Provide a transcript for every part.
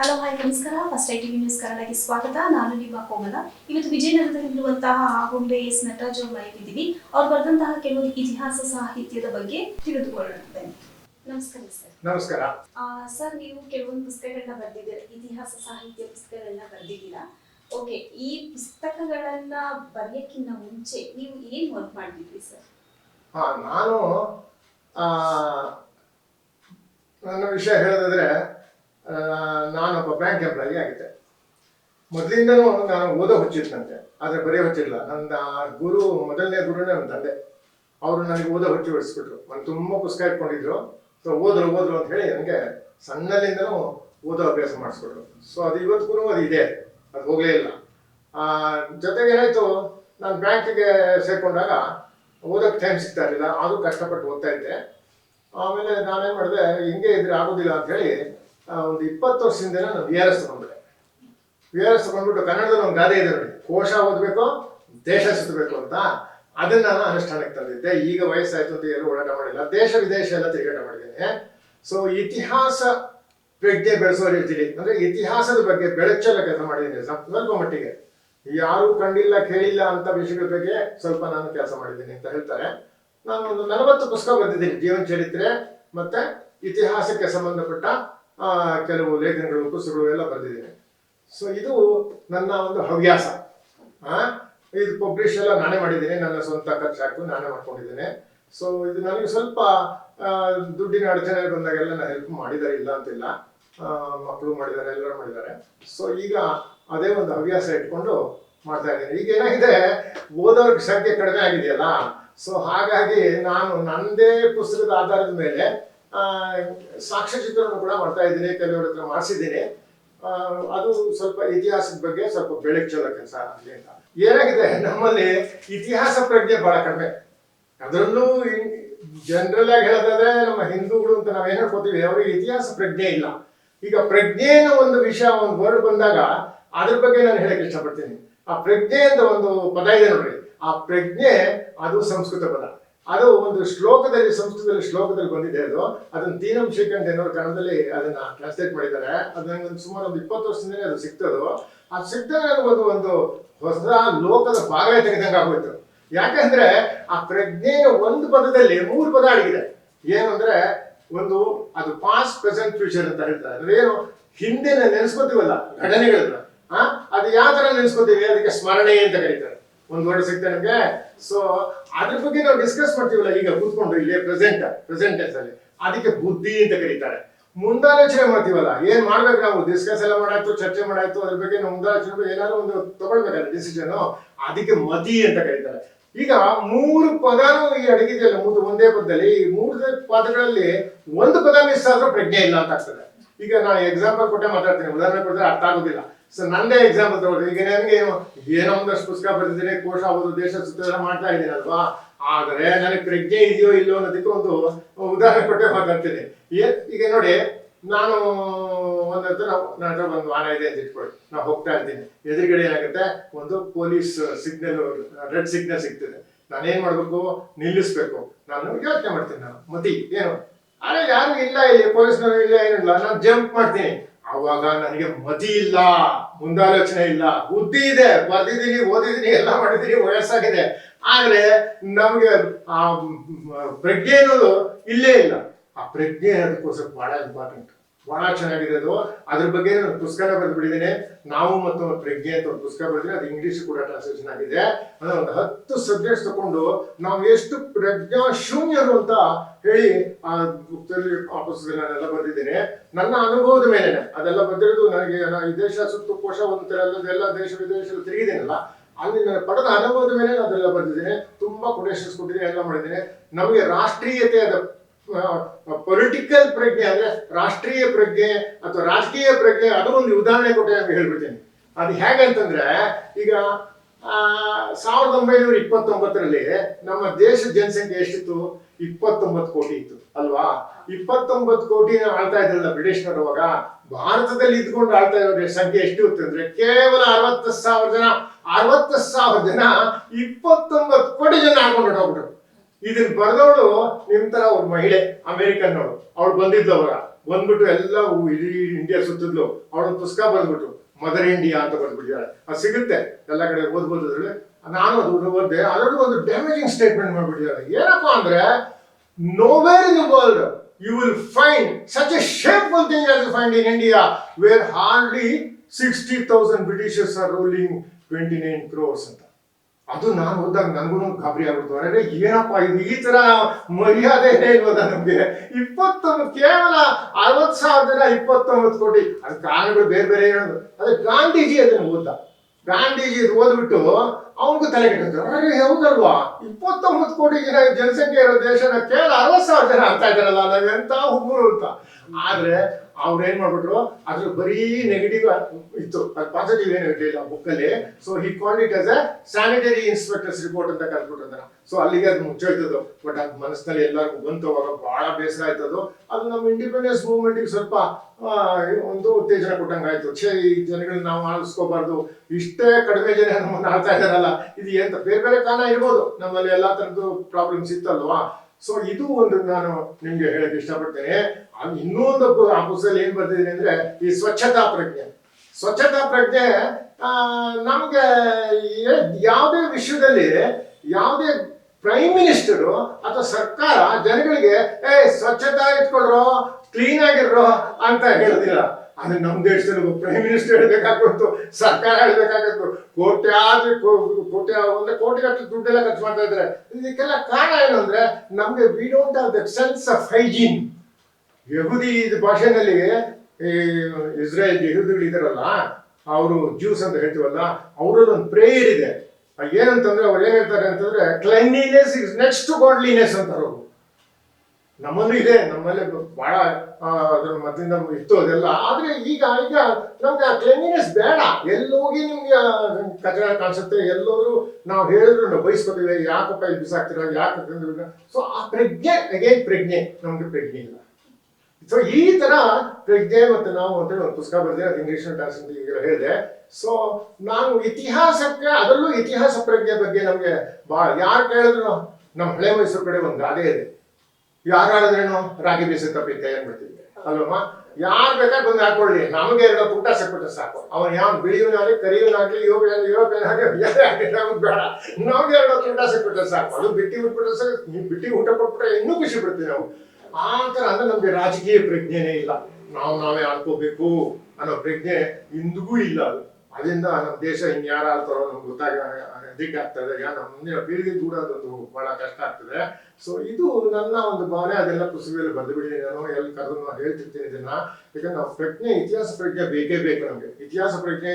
Hello hi ನಮಸ್ಕಾರ. First I TV news ಕನ್ನಡಕ್ಕೆ ಸ್ವಾಗತ. ನಾನು ನಿಮ್ಮ ಕೋಮಲ. ಇವತ್ತು ವಿಜಯನಗರದಲ್ಲಿರುವಂತಹ ಆಗುಂಬೆ ಎಸ್ ನಟರಾಜ್ ಅವರು ಲೈವ್ ಇದ್ದೀವಿ. ಅವ್ರು ಬರೆದಂತಹ ಕೆಲವು ಇತಿಹಾಸ ಸಾಹಿತ್ಯದ ಬಗ್ಗೆ ತಿಳಿದುಕೊಳ್ಳುತ್ತೆ ನಮಸ್ಕಾರ ಸರ್. ನಮಸ್ಕಾರ. ಸರ್ ನೀವು ಕೆಲವೊಂದು ಪುಸ್ತಕಗಳನ್ನ ಬರೆದಿದ್ದೀರಾ. ಇತಿಹಾಸ ಸಾಹಿತ್ಯ ಪುಸ್ತಕಗಳನ್ನ ಬರೆದಿದ್ದೀರಾ? ಓಕೆ ಈ ಪುಸ್ತಕಗಳನ್ನ ಬರೆಯಕ್ಕಿಂತ ಮುಂಚೆ ನೀವು ಏನ್ ವರ್ಕ್ ಮಾಡಿದ್ರಿ ಸರ್? ಹಾ ನಾನು ನನ್ನ ವಿಷಯ ಹೇಳೋದಾದ್ರೆ ನಾನೊಬ್ಬ ಬ್ಯಾಂಕ್ ಎಂಪ್ಲಾಯಿ ಆಗಿದ್ದೆ. ಮೊದಲಿಂದನೂ ನಾನು ಓದೋ ಹುಚ್ಚಿತ್ತಂತೆ ಆದರೆ ಬರೆಯೋ ಹುಚ್ಚಿಲ್ಲ. ನನ್ನ ಗುರು, ಮೊದಲನೇ ಗುರುನೇ ನನ್ನ ತಂದೆ. ಅವರು ನನಗೆ ಓದೋ ಹುಚ್ಚು ಬಿಡಿಸ್ಬಿಟ್ರು. ನಾನು ತುಂಬ ಪುಸ್ತಕ ಇಟ್ಕೊಂಡಿದ್ರು. ಸೊ ಓದ್ರು ಓದ್ರು ಅಂತ ಹೇಳಿ ನನಗೆ ಸಣ್ಣಲ್ಲಿಂದನೂ ಓದೋ ಅಭ್ಯಾಸ ಮಾಡಿಸ್ಬಿಟ್ರು ಸೊ ಅದು ಇವತ್ತಿಗೂ ಅದು ಇದೆ. ಅದು ಹೋಗಲೇ ಇಲ್ಲ. ಜೊತೆಗೆ ಏನಾಯ್ತು, ನಾನು ಬ್ಯಾಂಕಿಗೆ ಸೇರಿಕೊಂಡಾಗ ಓದೋಕ್ಕೆ ಟೈಮ್ ಸಿಗ್ತಾ ಇರಲಿಲ್ಲ. ಆದರೂ ಕಷ್ಟಪಟ್ಟು ಓದ್ತಾ ಇದ್ದೆ. ಆಮೇಲೆ ನಾನೇನು ಮಾಡಿದೆ, ಹಿಂಗೆ ಇದ್ರೆ ಆಗೋದಿಲ್ಲ ಅಂತ ಹೇಳಿ ಒಂದು ಇಪ್ಪತ್ತು ವರ್ಷದಿಂದ ನಾನು ವಿ ಆರ್ ಎಸ್ ತಗೊಂಡ್ಬಿಟ್ಟೆ. ವಿ ಆರ್ ಎಸ್ ತಗೊಂಡ್ಬಿಟ್ಟು ಕನ್ನಡದಲ್ಲಿ ಒಂದು ಗಾದೆ ಇದೆ ನೋಡಿ. ಕೋಶ ಓದಬೇಕು, ದೇಶ ಸುತ್ತಬೇಕು ಅಂತ. ಅದನ್ನ ನಾನು ಅನುಷ್ಠಾನಕ್ಕೆ ತಂದಿದ್ದೆ. ಈಗ ವಯಸ್ಸಾಯ್ತು ಅಂತ ಎಲ್ಲೂ ಓಡಾಟ ಮಾಡಿಲ್ಲ. ದೇಶ, ವಿದೇಶ ಎಲ್ಲ ತಿರುಗಾಟ ಮಾಡಿದ್ದೇನೆ. ಸೊ ಇತಿಹಾಸ ಪ್ರಜ್ಞೆ ಬೆಳೆಸುವ ರೀತಿಲಿ ಅಂದ್ರೆ ಇತಿಹಾಸದ ಬಗ್ಗೆ ಬೆಳಚಲ್ಲ ಕೆಲಸ ಮಾಡಿದ್ದೀನಿ. ಸ್ವಲ್ಪ ಮಟ್ಟಿಗೆ. ಯಾರು ಕಂಡಿಲ್ಲ, ಕೇಳಿಲ್ಲ ಅಂತ ವಿಷಯಗಳ ಬಗ್ಗೆ ಸ್ವಲ್ಪ ನಾನು ಕೆಲಸ ಮಾಡಿದ್ದೀನಿ ಅಂತ ಹೇಳ್ತಾರೆ. ನಾನು ಒಂದು ನಲವತ್ತು ಪುಸ್ತಕ ಬರೆದಿದ್ದೀನಿ. ಜೀವನ ಚರಿತ್ರೆ ಮತ್ತೆ ಇತಿಹಾಸಕ್ಕೆ ಸಂಬಂಧಪಟ್ಟ ಕೆಲವು ಲೇಖನಗಳು, ಪುಸ್ತಕಗಳು ಎಲ್ಲ ಬರೆದಿದ್ದೇನೆ ಸೊ ಇದು ನನ್ನ ಒಂದು ಹವ್ಯಾಸ. ಇದು ಪಬ್ಲಿಷ್ ಎಲ್ಲ ನಾನೇ ಮಾಡಿದ್ದೀನಿ. ನನ್ನ ಸ್ವಂತ ಖರ್ಚು ಹಾಕಿ ನಾನೇ ಮಾಡ್ಕೊಂಡಿದ್ದೇನೆ. ಸೊ ಇದು ನನಗೆ ಸ್ವಲ್ಪ ದುಡ್ಡಿನ ಅಡಚಣೆ ಬಂದಾಗೆಲ್ಲ ನಾನು ಹೆಲ್ಪ್ ಮಾಡಿದ್ದಾರೆ ಇಲ್ಲ ಅಂತಿಲ್ಲ. ಮಕ್ಕಳು ಮಾಡಿದ್ದಾರೆ, ಎಲ್ಲರೂ ಮಾಡಿದ್ದಾರೆ. ಸೊ ಈಗ ಅದೇ ಒಂದು ಹವ್ಯಾಸ ಇಟ್ಕೊಂಡು ಮಾಡ್ತಾ ಇದ್ದೀನಿ. ಈಗ ಏನಾಗಿದೆ ಓದೋರ ಸಂಖ್ಯೆ ಕಡಿಮೆ ಆಗಿದೆಯಲ್ಲ? ಸೊ ಹಾಗಾಗಿ ನಾನು ನನ್ನದೇ ಪುಸ್ತಕದ ಆಧಾರದ ಮೇಲೆ ಸಾಕ್ಷ್ಯಚಿತ್ರವನ್ನು ಕೂಡ ಮಾಡ್ತಾ ಇದ್ದೀನಿ, ಕೆಲವರ ಹತ್ರ ಮಾಡಿಸಿದ್ದೀನಿ. ಅದು ಸ್ವಲ್ಪ ಇತಿಹಾಸದ ಬಗ್ಗೆ ಸ್ವಲ್ಪ ಬೆಳಕು ಚೆಲ್ಲೋ ಕೆಲಸ ಆಗಲಿ ಅಂತ. ಏನಾಗಿದೆ, ನಮ್ಮಲ್ಲಿ ಇತಿಹಾಸ ಪ್ರಜ್ಞೆ ಬಹಳ ಕಡಿಮೆ. ಅದರಲ್ಲೂ ಜನರಲ್ ಆಗಿ ಹೇಳೋದಾದ್ರೆ ನಮ್ಮ ಹಿಂದೂಗಳು ಅಂತ ನಾವು ಏನು ಹೇಳ್ಕೊತೀವಿ, ಅವರಿಗೆ ಇತಿಹಾಸ ಪ್ರಜ್ಞೆ ಇಲ್ಲ. ಈಗ ಪ್ರಜ್ಞೆ ಒಂದು ವಿಷಯ, ಒಂದು ವರ್ಡ್ ಬಂದಾಗ ಅದ್ರ ಬಗ್ಗೆ ನಾನು ಹೇಳಕ್ ಇಷ್ಟಪಡ್ತೀನಿ. ಆ ಪ್ರಜ್ಞೆ ಅಂತ ಒಂದು ಪದ ಇದೆ ನೋಡ್ರಿ ಆ ಪ್ರಜ್ಞೆ ಅದು ಸಂಸ್ಕೃತ ಪದ. ಅದು ಒಂದು ಶ್ಲೋಕದಲ್ಲಿ, ಸಂಸ್ಕೃತದಲ್ಲಿ ಶ್ಲೋಕದಲ್ಲಿ ಬಂದಿದೆ ಅದು. ಅದನ್ನ ತೀನಂ ಶ್ರೀಕಂಠ ಎನ್ನುವ ಕನ್ನಡದಲ್ಲಿ ಅದನ್ನ ಟ್ರಾನ್ಸ್ಲೇಟ್ ಮಾಡಿದ್ದಾರೆ. ಅದನ್ನ ಒಂದು ಸುಮಾರು ಒಂದು ಇಪ್ಪತ್ತು ವರ್ಷದಿಂದಲೇ ಅದು ಸಿಕ್ತದು. ಅದು ಸಿಕ್ತದೆ ಒಂದು ಒಂದು ಹೊಸ ಲೋಕದ ಭಾಗವೇ ತೆಗೆದಂಗೆ ಆಗೋಯ್ತು. ಯಾಕಂದ್ರೆ ಆ ಪ್ರಜ್ಞೆಯ ಒಂದು ಪದದಲ್ಲಿ ಮೂರು ಪದ ಆಗಿದೆ ಏನು ಅಂದ್ರೆ ಒಂದು, ಅದು ಪಾಸ್ಟ್ ಪ್ರೆಸೆಂಟ್ ಫ್ಯೂಚರ್ ಅಂತ ಹೇಳ್ತಾರೆ. ಅಂದ್ರೆ ಏನು ಹಿಂದೆ ನೆನೆಸ್ಕೋತೀವಲ್ಲ ಘಟನೆಗಳನ್ನ. ಅದು ಯಾವ ತರ ನೆನೆಸ್ಕೋತೀವಿ? ಅದಕ್ಕೆ ಸ್ಮರಣೆ ಅಂತ ಕರೀತಾರೆ. ಒಂದು ವರ್ಡ್ ಸಿಗ್ತಾ ನಮಗೆ? ಸೊ ಅದ್ರ ಬಗ್ಗೆ ನಾವು ಡಿಸ್ಕಸ್ ಮಾಡ್ತೀವಲ್ಲ ಈಗ, ಕೂತ್ಕೊಂಡು ಇಲ್ಲಿ ಪ್ರೆಸೆಂಟ್ ಪ್ರೆಸೆಂಟ್ ಅಲ್ಲಿ. ಅದಕ್ಕೆ ಬುದ್ಧಿ ಅಂತ ಕರೀತಾರೆ. ಮುಂದಾಲೋಚನೆ ಮಾಡ್ತೀವಲ್ಲ, ಏನ್ ಮಾಡ್ಬೇಕು ನಾವು? ಡಿಸ್ಕಸ್ ಎಲ್ಲ ಮಾಡಾಯ್ತು, ಚರ್ಚೆ ಮಾಡಾಯ್ತು, ಅದ್ರ ಬಗ್ಗೆ ಮುಂದಾಲೋಚನೆ ಏನಾದ್ರು ಒಂದು ತಗೊಳ್ಬೇಕಲ್ಲ ಡಿಸಿಷನ್ ಅದಕ್ಕೆ ಮತಿ ಅಂತ ಕರೀತಾರೆ. ಈಗ ಮೂರು ಪದಾನು ಈ ಅಡಗಿದೆಯಲ್ಲ, ಮೂರು, ಒಂದೇ ಪದದಲ್ಲಿ. ಈ ಮೂರು ಪದಗಳಲ್ಲಿ ಒಂದು ಪದ ಮಿಸ್ ಆದ್ರೂ ಪ್ರಜ್ಞೆ ಇಲ್ಲ ಅಂತ ಆಗ್ತದೆ. ಈಗ ನಾನು ಎಕ್ಸಾಂಪಲ್ ಕೊಟ್ಟೆ ಮಾತಾಡ್ತೀನಿ, ಉದಾಹರಣೆ ಕೊಟ್ಟರೆ ಅರ್ಥ ಆಗೋದಿಲ್ಲ. ಸೊ ನಂದೇ ಎಕ್ಸಾಂಪಲ್ ತಗೊಳ್ಳಿ ಈಗ ನನಗೆ ಏನು ಒಂದಷ್ಟು ಪುಸ್ತಕ ಬರ್ತಿದ್ದೀನಿ ಕೋಶ ಆಗೋದು ದೇಶ ಸುತ್ತ ಮಾಡ್ತಾ ಇದ್ದೀನಿ ಅಲ್ವಾ ಆದರೆ ನನಗೆ ಪ್ರಜ್ಞೆ ಇದೆಯೋ ಇಲ್ಲೋ ಅನ್ನೋದಕ್ಕೆ ಒಂದು ಉದಾಹರಣೆ ಕೊಟ್ಟೆ ಮಾತಾಡ್ತೀನಿ ಈಗ ನೋಡಿ, ನಾನು ಒಂದು ಹತ್ರ, ನನ್ನ ಒಂದು ವಾಹನ ಇದೆ ಅಂತ ಇಟ್ಕೊಳ್ಳಿ. ನಾವು ಹೋಗ್ತಾ ಇರ್ತೀನಿ. ಎದುರುಗಡೆ ಏನಾಗುತ್ತೆ? ಒಂದು ಪೊಲೀಸ್ ಸಿಗ್ನಲ್, ರೆಡ್ ಸಿಗ್ನಲ್ ಸಿಗ್ತದೆ. ನಾನೇನ್ ಮಾಡ್ಬೇಕು? ನಿಲ್ಲಿಸ್ಬೇಕು. ನಾನು ಯೋಚನೆ ಮಾಡ್ತೀನಿ ನಾನು. ಮತಿ ಏನು? ಅರೆ, ಯಾರು ಇಲ್ಲ ಇಲ್ಲಿ, ಪೊಲೀಸ್ನವ್ರು ಇಲ್ಲ, ಏನಿಲ್ಲ. ನಾನು ಜಂಪ್ ಮಾಡ್ತೀನಿ. ಅವಾಗ ನನಗೆ ಮತಿ ಇಲ್ಲ, ಮುಂದಾಲೋಚನೆ ಇಲ್ಲ, ಬುದ್ಧಿ ಇದೆ, ಬರ್ದಿದ್ದೀನಿ, ಓದಿದ್ದೀನಿ, ಎಲ್ಲ ಮಾಡಿದ್ದೀನಿ, ವಯಸ್ಸಾಗಿದೆ. ಆದ್ರೆ ನಮಗೆ ಆ ಪ್ರಜ್ಞೆ ಅನ್ನೋದು ಇಲ್ಲೇ ಇಲ್ಲ. ಆ ಪ್ರಜ್ಞೆ ಅನ್ನೋದಕ್ಕೋಸ್ಕರ ಬಹಳ ಇಂಪಾರ್ಟೆಂಟ್ ಬಹಳ ಚೆನ್ನಾಗಿದೆ ಅದು. ಅದ್ರ ಬಗ್ಗೆ ನಾನು ಪುಸ್ತಕನ ಬರೆದ್ಬಿಟ್ಟಿದ್ದೀನಿ. ನಾವು ಮತ್ತು ಪ್ರಜ್ಞೆ ಅಂತ ಒಂದು ಪುಸ್ತಕ ಬರೆದ್ರೆ ಅದು ಇಂಗ್ಲಿಷ್ ಕೂಡ ಟ್ರಾನ್ಸ್ಲೇಷನ್ ಆಗಿದೆ. ಅಂದ್ರೆ ಒಂದು ಹತ್ತು ಸಬ್ಜೆಕ್ಟ್ಸ್ ತಗೊಂಡು ನಾವು ಎಷ್ಟು ಪ್ರಜ್ಞಾ ಶೂನ್ಯರು ಅಂತ ಹೇಳಿ ಆ ಬುಕ್ತಲ್ಲಿ ಆ ಪುಸ್ತಕದಲ್ಲಿ ನಾನೆಲ್ಲ ಬರೆದಿದ್ದೇನೆ. ನನ್ನ ಅನುಭವದ ಮೇಲೆ ಅದೆಲ್ಲ ಬರೆದಿರೋದು ನನಗೆ ನಾನು ಈ ದೇಶ ಸುತ್ತು ಕೋಶ ಒಂದು ಎಲ್ಲ ದೇಶ ವಿದೇಶ ತಿರುಗಿದ್ದೀನಲ್ಲ ಅಲ್ಲಿ ನಾನು ಪಡೆದ ಅನುಭವದ ಮೇಲೆ ಅದೆಲ್ಲ ಬರೆದಿದ್ದೇನೆ. ತುಂಬಾ ಕೊಟೇಶನ್ಸ್ ಕೊಟ್ಟಿದ್ದೀನಿ, ಎಲ್ಲ ಮಾಡಿದ್ದೀನಿ. ನಮಗೆ ರಾಷ್ಟ್ರೀಯತೆಯಾದ ಪೊಲಿಟಿಕಲ್ ಪ್ರಜ್ಞೆ ಅಂದ್ರೆ ರಾಷ್ಟ್ರೀಯ ಪ್ರಜ್ಞೆ ಅಥವಾ ರಾಜಕೀಯ ಪ್ರಜ್ಞೆ ಅದು ಒಂದು ಉದಾಹರಣೆ ಕೊಟ್ಟೆ ಅಂತ ಹೇಳ್ಬಿಡ್ತೇನೆ. ಅದು ಹೇಗಂತಂದ್ರೆ ಈಗ ಸಾವಿರದ ಒಂಬೈನೂರ ಇಪ್ಪತ್ತೊಂಬತ್ತರಲ್ಲಿ ನಮ್ಮ ದೇಶದ ಜನಸಂಖ್ಯೆ ಎಷ್ಟಿತ್ತು? ಇಪ್ಪತ್ತೊಂಬತ್ತು ಕೋಟಿ ಇತ್ತು, ಅಲ್ವಾ? ಇಪ್ಪತ್ತೊಂಬತ್ತು ಕೋಟಿನ ಆಳ್ತಾ ಇದ್ರಲ್ಲ ಬ್ರಿಟಿಷ್ನವರು ಅವಾಗ. ಭಾರತದಲ್ಲಿ ಇದ್ಕೊಂಡು ಆಳ್ತಾ ಇರೋ ಸಂಖ್ಯೆ ಎಷ್ಟು ಇತ್ತು ಅಂದ್ರೆ ಕೇವಲ ಅರವತ್ತು ಸಾವಿರ ಜನ, ಅರವತ್ತು ಸಾವಿರ ಜನ ಇಪ್ಪತ್ತೊಂಬತ್ತು ಕೋಟಿ ಜನ ಆಳ್ಕೊಂಡು ಹೋಗ್ಬಿಟ್ರು ಇದನ್ನ ಬರೆದವಳು ನಿಮ್ ತರ ಅವ್ರ ಮಹಿಳೆ ಅಮೇರಿಕನ್ ಅವಳು. ಬಂದಿದ್ದು ಅವಾಗ. ಬಂದ್ಬಿಟ್ಟು ಎಲ್ಲ ಇಡೀ ಇಂಡಿಯಾ ಸುತ್ತಿದ್ಲು. ಅವಳು ಪುಸ್ತಕ ಬಂದ್ಬಿಟ್ಟು ಮದರ್ ಇಂಡಿಯಾ ಅಂತ ಬಂದ್ಬಿಟ್ಟಿದ್ದಾಳೆ ಅದು ಸಿಗುತ್ತೆ. ಎಲ್ಲ ಕಡೆ ಓದ್ಬೋದು ನಾನು ಅದು ಓದಿದೆ ಅದರಲ್ಲೂ ಒಂದು ಡ್ಯಾಮೇಜಿಂಗ್ ಸ್ಟೇಟ್ಮೆಂಟ್ ಮಾಡ್ಬಿಟ್ಟಿದ್ದಾರೆ ಏನಪ್ಪಾ ಅಂದ್ರೆ nowhere in world you will find such such a shameful thing find in India where India, sixty thousand 60,000 are are ruling 29 crores ಅಂತ. ಅದು ನಾನು ಓದಾಗ ನನಗೂ ಗಾಬರಿ ಆಗ್ಬಿಡ್ತು. ಅರೆ ಏನಪ್ಪ ಇದು? ಈ ತರ ಮರ್ಯಾದೆ ಇಲ್ವದ ನಮಗೆ? ಇಪ್ಪತ್ತೊಂದು, ಕೇವಲ ಅರವತ್ತು ಸಾವಿರ ಜನ ಇಪ್ಪತ್ತೊಂಬತ್ತು ಕೋಟಿ. ಅದು ಕಾರಣಗಳು ಬೇರೆ ಬೇರೆ ಹೇಳೋದು. ಅದೇ ಗಾಂಧೀಜಿ ಅದನ್ನು ಓದ್ದ. ಗಾಂಧೀಜಿ ಓದ್ಬಿಟ್ಟು ಅವನಿಗೂ ತಲೆ ಅರೆ ಹೌದಲ್ವಾ? ಇಪ್ಪತ್ತೊಂಬತ್ತು ಕೋಟಿ ಜನ ಜನಸಂಖ್ಯೆ ಇರೋ ದೇಶನ ಕೇವಲ ಅರವತ್ತು ಸಾವಿರ ಜನ ಅಂತ ಇದ್ದಾರಲ್ಲ ನಾವು ಎಂತ ಹುಬ್ಬರು ಅಂತ. ಆದ್ರೆ ಅವ್ರು ಏನ್ ಮಾಡ್ಬಿಟ್ರು? ಅದ್ರ ಬರೀ ನೆಗೆಟಿವ್ ಇತ್ತು. ಅದು ಪಾಸಿಟಿವ್ ಏನು ಇರಲಿಲ್ಲ ಬುಕ್ಕಲ್ಲಿ so he called it as a sanitary inspectors report ಅಂತ ಕಲ್ತ್ಬಿಟ್ಟು ಸೊ ಅಲ್ಲಿಗೆ ಅದು ಮುಚ್ಚೋಯ್ತದು ಬಟ್ ಅದು ಮನಸ್ಸಿನಲ್ಲಿ ಎಲ್ಲರಿಗೂ ಬಂತು. ಅವಾಗ ಬಹಳ ಬೇಸರ ಆಯ್ತದು ಅದು ನಮ್ಮ ಇಂಡಿಪೆಂಡೆನ್ಸ್ ಮೂವ್ಮೆಂಟಿಗೆ ಸ್ವಲ್ಪ ಒಂದು ಉತ್ತೇಜನ ಕೊಟ್ಟಂಗೆ ಆಯ್ತು ಛೇ, ಈ ಜನಗಳನ್ನ ನಾವು ಆಳಿಸ್ಕೋಬಾರ್ದು. ಇಷ್ಟೇ ಕಡಿಮೆ ಜನ ನಮ್ಮನ್ನ ಆಳ್ತಾ ಇದಾರಲ್ಲ. ಇದು ಎಂತ ಬೇರೆ ಬೇರೆ ಕಾರಣ ಇರ್ಬೋದು. ನಮ್ಮಲ್ಲಿ ಎಲ್ಲಾ ತರದ್ದು ಪ್ರಾಬ್ಲಮ್ಸ್ ಇತ್ತಲ್ವಾ? ಸೊ ಇದು ಒಂದು ನಾನು ನಿಮ್ಗೆ ಹೇಳಕ್ ಇಷ್ಟಪಡ್ತೇನೆ. ಇನ್ನೊಂದು ಇನ್ನೂ ಒಂದು ಆ ಪುಸ್ತಕದಲ್ಲಿ ಏನ್ ಬರ್ತಿದ್ದೀನಿ ಅಂದ್ರೆ ಈ ಸ್ವಚ್ಛತಾ ಪ್ರಜ್ಞೆ. ಸ್ವಚ್ಛತಾ ಪ್ರಜ್ಞೆ ನಮ್ಗೆ ಯಾವುದೇ ವಿಷಯದಲ್ಲಿ ಯಾವುದೇ ಪ್ರೈಮ್ ಮಿನಿಸ್ಟರು ಅಥವಾ ಸರ್ಕಾರ ಜನಗಳಿಗೆ ಏ ಸ್ವಚ್ಛತಾ ಇಟ್ಕೊಳ್ರೋ ಕ್ಲೀನ್ ಆಗಿರೋ ಅಂತ ಹೇಳೋದಿಲ್ಲ. ಆದ್ರೆ ನಮ್ಮ ದೇಶದಲ್ಲಿ ಪ್ರೈಮ್ ಮಿನಿಸ್ಟರ್ ಹೇಳ್ಬೇಕಾಗ್ಬಿಟ್ಟು ಸರ್ಕಾರ ಹೇಳ್ಬೇಕಾಗತ್ತು ಕೋಟಿ ಆದ್ರೆ ಕೋಟಿ ಅಂದ್ರೆ ಕೋಟಿಗಟ್ಟಲೆ ದುಡ್ಡೆಲ್ಲ ಖರ್ಚು ಮಾಡ್ತಾ ಇದ್ದಾರೆ. ಇದಕ್ಕೆಲ್ಲ ಕಾರಣ ಏನು ಅಂದ್ರೆ ನಮ್ಗೆ we don't have the sense of hygiene ಯಹುದಿ ಭಾಷೆನಲ್ಲಿ ಈ ಇಸ್ರೇಲ್ ಯಹುದಿಗಳು ಇದಾರಲ್ಲ ಅವರು ಜ್ಯೂಸ್ ಅಂತ ಹೇಳ್ತೀವಲ್ಲ ಅವರಲ್ಲಿ ಒಂದು ಪ್ರೇಯರ್ ಇದೆ. ಏನಂತಂದ್ರೆ ಅವ್ರು ಏನ್ ಹೇಳ್ತಾರೆ ಅಂತಂದ್ರೆ ಕ್ಲೈನ್ಲಿನೆಸ್ ಇಸ್ ನೆಕ್ಸ್ಟ್ ಗಾಡ್ಲಿನೆಸ್ ಅಂತಾರೆ ಅವರು ನಮ್ಮಲ್ಲೂ ಇದೆ, ನಮ್ಮಲ್ಲಿ ಬಹಳ ಅದ್ರ ಮೊದಲಿಂದ ಇತ್ತು ಅದೆಲ್ಲ. ಆದ್ರೆ ಈಗ ಈಗ ನಮ್ಗೆ ಆ ಕ್ಲೀನಿನೆಸ್ ಬೇಡ. ಎಲ್ಲೋಗಿ ನಿಮ್ಗೆ ಕಚಡ ಕಾಣಿಸುತ್ತೆ, ಎಲ್ಲೋದ್ರು ನಾವು ಹೇಳಿದ್ರು ನಾವು ಬಯಸ್ಕೊತೀವಿ, ಯಾಕಪ್ಪ ಇಲ್ಲಿ ಬಿಸಾಕ್ತೀರಾ, ಯಾಕೆ ಸೊ ಆ ಪ್ರಜ್ಞೆ ಅಗೇನ್ ಪ್ರಜ್ಞೆ, ನಮ್ಗೆ ಪ್ರಜ್ಞೆ ಇಲ್ಲ. ಸೊ ಈ ತರ ಪ್ರಜ್ಞೆ ಮತ್ತೆ ನಾವು ಅಂತೇಳಿ ಒಂದು ಪುಸ್ತಕ ಬರೆದೆ ಅದು ಇಂಗ್ಲಿಷ್ ಟ್ರಾನ್ಸ್ಲೇಟ್ ಈಗ ಹೇಳಿದೆ. ಸೊ ನಾನು ಇತಿಹಾಸಕ್ಕೆ, ಅದರಲ್ಲೂ ಇತಿಹಾಸ ಪ್ರಜ್ಞೆ ಬಗ್ಗೆ ನಮಗೆ ಬಾ, ಯಾರು ಕೇಳಿದ್ರು ನಮ್ಮ ಹಳೆ ಮೈಸೂರು ಕಡೆ ಒಂದು ಗಾದೆ ಇದೆ. ಯಾರು ಆಡಿದ್ರೇನು? ರಾಗಿ ಬೀಸ ತಪ್ಪಿತ್ತೆ ಅಂದ್ಬಿಡ್ತೀವಿ ಅಲ್ವಮ್ಮ? ಯಾರು ಬೇಕಾದ್ರೆ ಬಂದು ಹಾಕೊಳ್ಳಿ. ನಮಗೆ ಎರಡು ಪುಟ್ಟ ಸಿಕ್ಬಿಟ್ರೆ ಸಾಕು. ಅವ್ನು ಯಾವ ಬಿಳಿಯವನಾಗಲಿ ಕರಿಯವನಾಗ್ಲಿ ಯುರೋಪಿಯನ್ ಯುರೋಪಿಯನ್ ನಮ್ಗೆ ಬೇಡ. ನಮ್ಗೆ ಎರಡು ಪುಟ್ಟ ಸಿಕ್ಬಿಟ್ರೆ ಸಾಕು. ಅದು ಬಿಟ್ಟಿ ಉಟ್ಬಿಟ್ರೆ ಸರ್ ನೀವು ಬಿಟ್ಟಿ ಊಟ ಕೊಟ್ಬಿಟ್ರೆ ಇನ್ನೂ ಖುಷಿ ಬಿಡ್ತೀವಿ ನಾವು. ಆ ಥರ ಅಂದ್ರೆ ನಮ್ಗೆ ರಾಜಕೀಯ ಪ್ರಜ್ಞೆನೇ ಇಲ್ಲ. ನಾವು ನಾವೇ ಆಡ್ಕೋಬೇಕು ಅನ್ನೋ ಪ್ರಜ್ಞೆ ಇಂದಿಗೂ ಇಲ್ಲ ಅದು. ಅದರಿಂದ ನಮ್ಮ ದೇಶ ಹಿಂಗೆ ಯಾರು ನಮ್ಗೆ ಗೊತ್ತಾಗ ಅದಕ್ಕೆ ಆಗ್ತದೆ. ಯಾ, ನಮ್ಮ ಮುಂದಿನ ಪೀಳಿಗೆ ದೂರ ಅದೊಂದು ಬಹಳ ಕಷ್ಟ ಆಗ್ತದೆ. ಸೊ ಇದು ನನ್ನ ಒಂದು ಭಾವನೆ. ಅದೆಲ್ಲ ಪುಸ್ತಕದಲ್ಲಿ ಬರೆದು ಬಿಡಿ. ನಾನು ಎಲ್ಲಿ ಕರೆದು ಹೇಳ್ತಿರ್ತೀನಿ ಇದನ್ನ. ಯಾಕಂದ್ರೆ ನಾವು ಪ್ರಜ್ಞೆ, ಇತಿಹಾಸ ಪ್ರಜ್ಞೆ ಬೇಕೇ ಬೇಕು ನಮಗೆ. ಇತಿಹಾಸ ಪ್ರಜ್ಞೆ